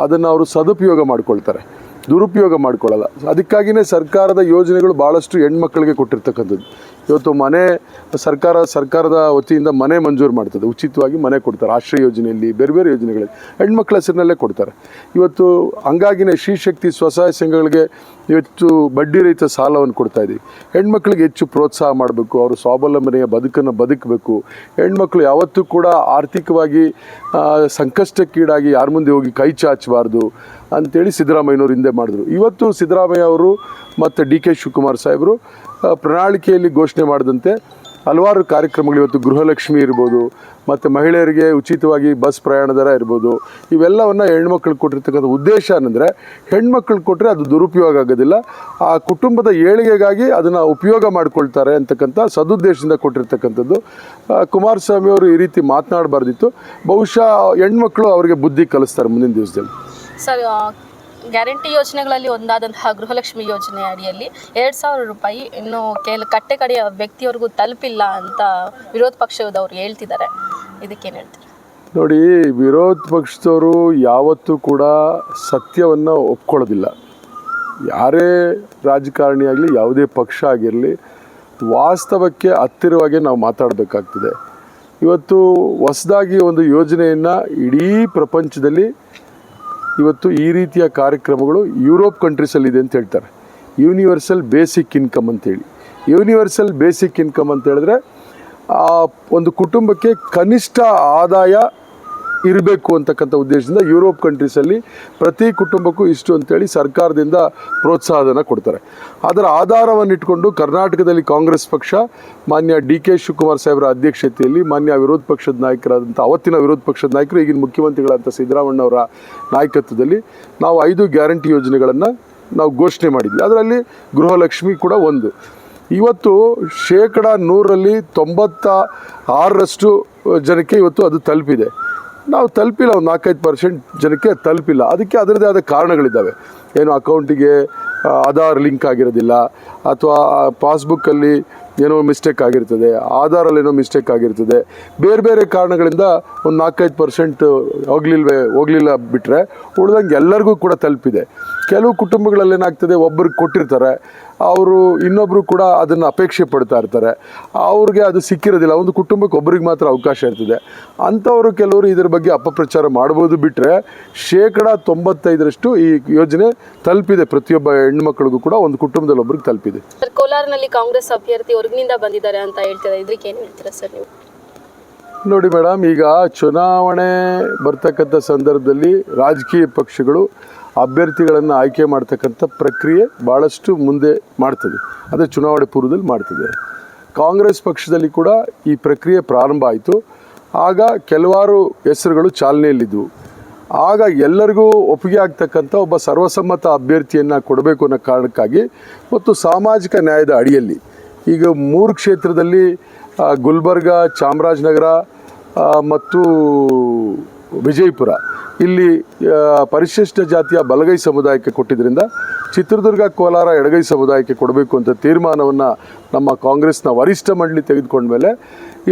ಅದನ್ನು ಅವರು ಸದುಪಯೋಗ ಮಾಡ್ಕೊಳ್ತಾರೆ. ದುರುಪಯೋಗ ಮಾಡ್ಕೊಳ್ಳಲ್ಲ ಅದಕ್ಕಾಗಿಯೇ ಸರ್ಕಾರದ ಯೋಜನೆಗಳು ಭಾಳಷ್ಟು ಹೆಣ್ಮಕ್ಳಿಗೆ ಕೊಟ್ಟಿರ್ತಕ್ಕಂಥದ್ದು. ಇವತ್ತು ಮನೆ ಸರ್ಕಾರ, ಸರ್ಕಾರದ ವತಿಯಿಂದ ಮನೆ ಮಂಜೂರು ಮಾಡ್ತದೆ. ಉಚಿತವಾಗಿ ಮನೆ ಕೊಡ್ತಾರೆ. ಆಶ್ರಯ ಯೋಜನೆಯಲ್ಲಿ, ಬೇರೆ ಬೇರೆ ಯೋಜನೆಗಳಲ್ಲಿ. ಹೆಣ್ಮಕ್ಳ ಹೆಸರಿನಲ್ಲೇ ಕೊಡ್ತಾರೆ. ಇವತ್ತು ಹಂಗಾಗಿನೇ ಶ್ರೀಶಕ್ತಿ ಸ್ವಸಹಾಯ ಸಂಘಗಳಿಗೆ ಹೆಚ್ಚು ಬಡ್ಡಿ ರಹಿತ ಸಾಲವನ್ನು ಕೊಡ್ತಾ ಇದ್ದೀವಿ ಹೆಣ್ಮಕ್ಳಿಗೆ ಹೆಚ್ಚು ಪ್ರೋತ್ಸಾಹ ಮಾಡಬೇಕು. ಅವರು ಸ್ವಾವಲಂಬನೆಯ ಬದುಕನ್ನು ಬದುಕಬೇಕು. ಹೆಣ್ಮಕ್ಳು ಯಾವತ್ತೂ ಕೂಡ ಆರ್ಥಿಕವಾಗಿ ಸಂಕಷ್ಟಕ್ಕೀಡಾಗಿ ಯಾರ ಮುಂದೆ ಹೋಗಿ ಕೈ ಚಾಚಬಾರ್ದು ಅಂತೇಳಿ ಸಿದ್ದರಾಮಯ್ಯನವರು ಹಿಂದೆ ಮಾಡಿದ್ರು. ಇವತ್ತು ಸಿದ್ದರಾಮಯ್ಯ ಅವರು ಮತ್ತು ಡಿ ಕೆ ಶಿವಕುಮಾರ್ ಸಾಹೇಬರು ಪ್ರಣಾಳಿಕೆಯಲ್ಲಿ ಘೋಷಣೆ ಮಾಡಿದಂತೆ ಹಲವಾರು ಕಾರ್ಯಕ್ರಮಗಳು ಇವತ್ತು ಗೃಹಲಕ್ಷ್ಮಿ ಇರ್ಬೋದು, ಮತ್ತು ಮಹಿಳೆಯರಿಗೆ ಉಚಿತವಾಗಿ ಬಸ್ ಪ್ರಯಾಣ ದರ ಇರ್ಬೋದು, ಇವೆಲ್ಲವನ್ನು ಹೆಣ್ಮಕ್ಳಿಗೆ ಕೊಟ್ಟಿರ್ತಕ್ಕಂಥ ಉದ್ದೇಶ ಏನಂದರೆ, ಹೆಣ್ಮಕ್ಳಿಗೆ ಕೊಟ್ಟರೆ ಅದು ದುರುಪಯೋಗ ಆಗೋದಿಲ್ಲ. ಆ ಕುಟುಂಬದ ಏಳಿಗೆಗಾಗಿ ಅದನ್ನು ಉಪಯೋಗ ಮಾಡಿಕೊಳ್ತಾರೆ ಅಂತಕ್ಕಂಥ ಸದುದ್ದೇಶದಿಂದ ಕೊಟ್ಟಿರ್ತಕ್ಕಂಥದ್ದು. ಕುಮಾರಸ್ವಾಮಿ ಅವರು ಈ ರೀತಿ ಮಾತನಾಡಬಾರ್ದಿತ್ತು. ಬಹುಶಃ ಹೆಣ್ಮಕ್ಳು ಅವರಿಗೆ ಬುದ್ಧಿ ಕಲಿಸ್ತಾರೆ ಮುಂದಿನ ದಿವಸದಲ್ಲಿ. ಸರ್ ಗ್ಯಾರಂಟಿ ಯೋಜನೆಗಳಲ್ಲಿ ಒಂದಾದಂತಹ ಗೃಹಲಕ್ಷ್ಮಿ ಯೋಜನೆ ಅಡಿಯಲ್ಲಿ ಎರಡು ಸಾವಿರ ರೂಪಾಯಿ. ಇನ್ನು ಕೆಲ ಕಟ್ಟೆ ಕಡೆಯ ವ್ಯಕ್ತಿಯವರೆಗೂ ತಲುಪಿಲ್ಲ ಅಂತ ವಿರೋಧ ಪಕ್ಷದವರು ಹೇಳ್ತಿದ್ದಾರೆ. ಇದಕ್ಕೇನು ಹೇಳ್ತೀರಿ? ನೋಡಿ, ವಿರೋಧ ಪಕ್ಷದವರು ಯಾವತ್ತೂ ಕೂಡ ಸತ್ಯವನ್ನು ಒಪ್ಕೊಳ್ಳೋದಿಲ್ಲ. ಯಾರೇ ರಾಜಕಾರಣಿಯಾಗಲಿ ಯಾವುದೇ ಪಕ್ಷ ಆಗಿರಲಿ, ವಾಸ್ತವಕ್ಕೆ ಹತ್ತಿರವಾಗಿ ನಾವು ಮಾತಾಡಬೇಕಾಗ್ತದೆ. ಇವತ್ತು ಹೊಸದಾಗಿ ಒಂದು ಯೋಜನೆಯನ್ನು ಇಡೀ ಪ್ರಪಂಚದಲ್ಲಿ ಇವತ್ತು ಈ ರೀತಿಯ ಕಾರ್ಯಕ್ರಮಗಳು ಯುರೋಪ್ ಕಂಟ್ರೀಸಲ್ಲಿದೆ ಅಂತ ಹೇಳ್ತಾರೆ. ಯೂನಿವರ್ಸಲ್ ಬೇಸಿಕ್ ಇನ್ಕಮ್ ಅಂತೇಳಿ ಯೂನಿವರ್ಸಲ್ ಬೇಸಿಕ್ ಇನ್ಕಮ್ ಅಂತ ಹೇಳಿದ್ರೆ ಒಂದು ಕುಟುಂಬಕ್ಕೆ ಕನಿಷ್ಠ ಆದಾಯ ಇರಬೇಕು ಅಂತಕ್ಕಂಥ ಉದ್ದೇಶದಿಂದ ಯುರೋಪ್ ಕಂಟ್ರೀಸಲ್ಲಿ ಪ್ರತಿ ಕುಟುಂಬಕ್ಕೂ ಇಷ್ಟು ಅಂತೇಳಿ ಸರ್ಕಾರದಿಂದ ಪ್ರೋತ್ಸಾಹಧನ ಕೊಡ್ತಾರೆ. ಅದರ ಆಧಾರವನ್ನು ಇಟ್ಕೊಂಡು ಕರ್ನಾಟಕದಲ್ಲಿ ಕಾಂಗ್ರೆಸ್ ಪಕ್ಷ, ಮಾನ್ಯ ಡಿ ಕೆ ಶಿವಕುಮಾರ್ ಸಾಹೇಬರ ಅಧ್ಯಕ್ಷತೆಯಲ್ಲಿ ಮಾನ್ಯ ವಿರೋಧ ಪಕ್ಷದ ನಾಯಕರಾದಂಥ, ಅವತ್ತಿನ ವಿರೋಧ ಪಕ್ಷದ ನಾಯಕರು, ಈಗಿನ ಮುಖ್ಯಮಂತ್ರಿಗಳಂತ ಸಿದ್ದರಾಮಣ್ಣವರ ನಾಯಕತ್ವದಲ್ಲಿ ನಾವು ಐದು ಗ್ಯಾರಂಟಿ ಯೋಜನೆಗಳನ್ನು ನಾವು ಘೋಷಣೆ ಮಾಡಿದ್ವಿ. ಅದರಲ್ಲಿ ಗೃಹಲಕ್ಷ್ಮಿ ಕೂಡ ಒಂದು. ಇವತ್ತು ಶೇಕಡ ನೂರರಲ್ಲಿ ತೊಂಬತ್ತ ಆರರಷ್ಟು ಜನಕ್ಕೆ ಇವತ್ತು ಅದು ತಲುಪಿದೆ. ನಾವು ತಲುಪಿಲ್ಲ, ಒಂದು ನಾಲ್ಕೈದು ಪರ್ಸೆಂಟ್ ಜನಕ್ಕೆ ತಲುಪಿಲ್ಲ. ಅದಕ್ಕೆ ಅದರದೇ ಆದ ಕಾರಣಗಳಿದ್ದಾವೆ. ಏನು ಅಕೌಂಟಿಗೆ ಆಧಾರ್ ಲಿಂಕ್ ಆಗಿರೋದಿಲ್ಲ, ಅಥವಾ ಪಾಸ್ಬುಕ್ಕಲ್ಲಿ ಏನೋ ಮಿಸ್ಟೇಕ್ ಆಗಿರ್ತದೆ ಆಧಾರಲ್ಲಿ ಏನೋ ಮಿಸ್ಟೇಕ್ ಆಗಿರ್ತದೆ. ಬೇರೆ ಬೇರೆ ಕಾರಣಗಳಿಂದ ಒಂದು ನಾಲ್ಕೈದು ಪರ್ಸೆಂಟ್ ಹೋಗ್ಲಿಲ್ವೇ, ಹೋಗಲಿಲ್ಲ ಬಿಟ್ಟರೆ ಉಳ್ದಂಗೆ ಎಲ್ಲರಿಗೂ ಕೂಡ ತಲುಪಿದೆ. ಕೆಲವು ಕುಟುಂಬಗಳಲ್ಲಿ ಏನಾಗ್ತದೆ ಒಬ್ಬರಿಗೆ ಕೊಟ್ಟಿರ್ತಾರೆ ಅವರು ಇನ್ನೊಬ್ಬರು ಕೂಡ ಅದನ್ನು ಅಪೇಕ್ಷೆ ಪಡ್ತಾ ಇರ್ತಾರೆ. ಅವ್ರಿಗೆ ಅದು ಸಿಕ್ಕಿರೋದಿಲ್ಲ. ಒಂದು ಕುಟುಂಬಕ್ಕೆ ಒಬ್ಬರಿಗೆ ಮಾತ್ರ ಅವಕಾಶ ಇರ್ತದೆ. ಅಂಥವರು ಕೆಲವರು ಇದರ ಬಗ್ಗೆ ಅಪಪ್ರಚಾರ ಮಾಡ್ಬೋದು ಬಿಟ್ಟರೆ ಶೇಕಡ ತೊಂಬತ್ತೈದರಷ್ಟು ಈ ಯೋಜನೆ ತಲುಪಿದೆ. ಪ್ರತಿಯೊಬ್ಬ ಹೆಣ್ಮಕ್ಳಿಗೂ ಕೂಡ ಒಂದು ಕುಟುಂಬದಲ್ಲಿ ಒಬ್ರಿಗೆ ತಲುಪಿದೆ. ಸರ್ ಕೋಲಾರ್ನಲ್ಲಿ ಕಾಂಗ್ರೆಸ್ ಅಭ್ಯರ್ಥಿ ಹೊರಗಿನಿಂದ ಬಂದಿದ್ದಾರೆ ಅಂತ ಹೇಳ್ತಿದ್ದಾರೆ. ಇದಕ್ಕೆ ಏನು ಹೇಳ್ತೀರಾ ಸರ್ ನೀವು? ನೋಡಿ ಮೇಡಮ್ ಈಗ ಚುನಾವಣೆ ಬರ್ತಕ್ಕಂಥ ಸಂದರ್ಭದಲ್ಲಿ ರಾಜಕೀಯ ಪಕ್ಷಗಳು ಅಭ್ಯರ್ಥಿಗಳನ್ನು ಆಯ್ಕೆ ಮಾಡ್ತಕ್ಕಂಥ ಪ್ರಕ್ರಿಯೆ ಭಾಳಷ್ಟು ಮುಂದೆ ಮಾಡ್ತದೆ. ಅದೇ ಚುನಾವಣೆ ಪೂರ್ವದಲ್ಲಿ ಮಾಡ್ತದೆ. ಕಾಂಗ್ರೆಸ್ ಪಕ್ಷದಲ್ಲಿ ಕೂಡ ಈ ಪ್ರಕ್ರಿಯೆ ಪ್ರಾರಂಭ ಆಯಿತು. ಆಗ ಕೆಲವಾರು ಹೆಸರುಗಳು ಚಾಲನೆಯಲ್ಲಿದ್ದವು ಆಗ ಎಲ್ಲರಿಗೂ ಒಪ್ಪಿಗೆ ಆಗ್ತಕ್ಕಂಥ ಒಬ್ಬ ಸರ್ವಸಮ್ಮತ ಅಭ್ಯರ್ಥಿಯನ್ನು ಕೊಡಬೇಕು ಅನ್ನೋ ಕಾರಣಕ್ಕಾಗಿ ಮತ್ತು ಸಾಮಾಜಿಕ ನ್ಯಾಯದ ಅಡಿಯಲ್ಲಿ ಈಗ ಮೂರು ಕ್ಷೇತ್ರದಲ್ಲಿ ಗುಲ್ಬರ್ಗ, ಚಾಮರಾಜನಗರ ಮತ್ತು ವಿಜಯಪುರ. ಇಲ್ಲಿ ಪರಿಶಿಷ್ಟ ಜಾತಿಯ ಬಲಗೈ ಸಮುದಾಯಕ್ಕೆ ಕೊಟ್ಟಿದ್ದರಿಂದ ಚಿತ್ರದುರ್ಗ, ಕೋಲಾರ ಎಡಗೈ ಸಮುದಾಯಕ್ಕೆ ಕೊಡಬೇಕು ಅಂತ ತೀರ್ಮಾನವನ್ನು ನಮ್ಮ ಕಾಂಗ್ರೆಸ್ನ ವರಿಷ್ಠ ಮಂಡಳಿ ತೆಗೆದುಕೊಂಡ ಮೇಲೆ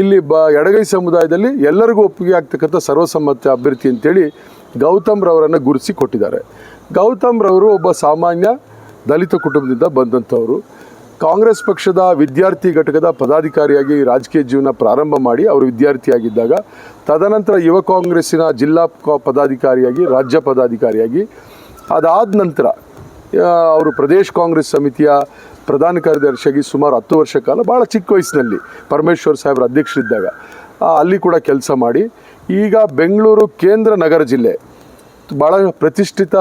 ಇಲ್ಲಿ ಬ, ಎಡಗೈ ಸಮುದಾಯದಲ್ಲಿ ಎಲ್ಲರಿಗೂ ಒಪ್ಪಿಗೆ ಆಗ್ತಕ್ಕಂಥ ಸರ್ವಸಮ್ಮತ ಅಭ್ಯರ್ಥಿ ಅಂತೇಳಿ ಗೌತಮ್ ರವರನ್ನು ಗುರುತಿಸಿ ಕೊಟ್ಟಿದ್ದಾರೆ. ಗೌತಮ್ ರವರು ಒಬ್ಬ ಸಾಮಾನ್ಯ ದಲಿತ ಕುಟುಂಬದಿಂದ ಬಂದಂಥವರು. ಕಾಂಗ್ರೆಸ್ ಪಕ್ಷದ ವಿದ್ಯಾರ್ಥಿ ಘಟಕದ ಪದಾಧಿಕಾರಿಯಾಗಿ ರಾಜಕೀಯ ಜೀವನ ಪ್ರಾರಂಭ ಮಾಡಿ ಅವರು ವಿದ್ಯಾರ್ಥಿಯಾಗಿದ್ದಾಗ, ತದನಂತರ ಯುವ ಕಾಂಗ್ರೆಸ್ಸಿನ ಜಿಲ್ಲಾ ಪದಾಧಿಕಾರಿಯಾಗಿ, ರಾಜ್ಯ ಪದಾಧಿಕಾರಿಯಾಗಿ, ಅದಾದ ನಂತರ ಅವರು ಪ್ರದೇಶ್ ಕಾಂಗ್ರೆಸ್ ಸಮಿತಿಯ ಪ್ರಧಾನ ಕಾರ್ಯದರ್ಶಿಯಾಗಿ ಸುಮಾರು ಹತ್ತು ವರ್ಷ ಕಾಲ ಭಾಳ ಚಿಕ್ಕ ವಯಸ್ಸಿನಲ್ಲಿ ಪರಮೇಶ್ವರ್ ಸಾಹೇಬ್ರ ಅಧ್ಯಕ್ಷರಿದ್ದಾಗ ಅಲ್ಲಿ ಕೂಡ ಕೆಲಸ ಮಾಡಿ, ಈಗ ಬೆಂಗಳೂರು ಕೇಂದ್ರ ನಗರ ಜಿಲ್ಲೆ ಭಾಳ ಪ್ರತಿಷ್ಠಿತ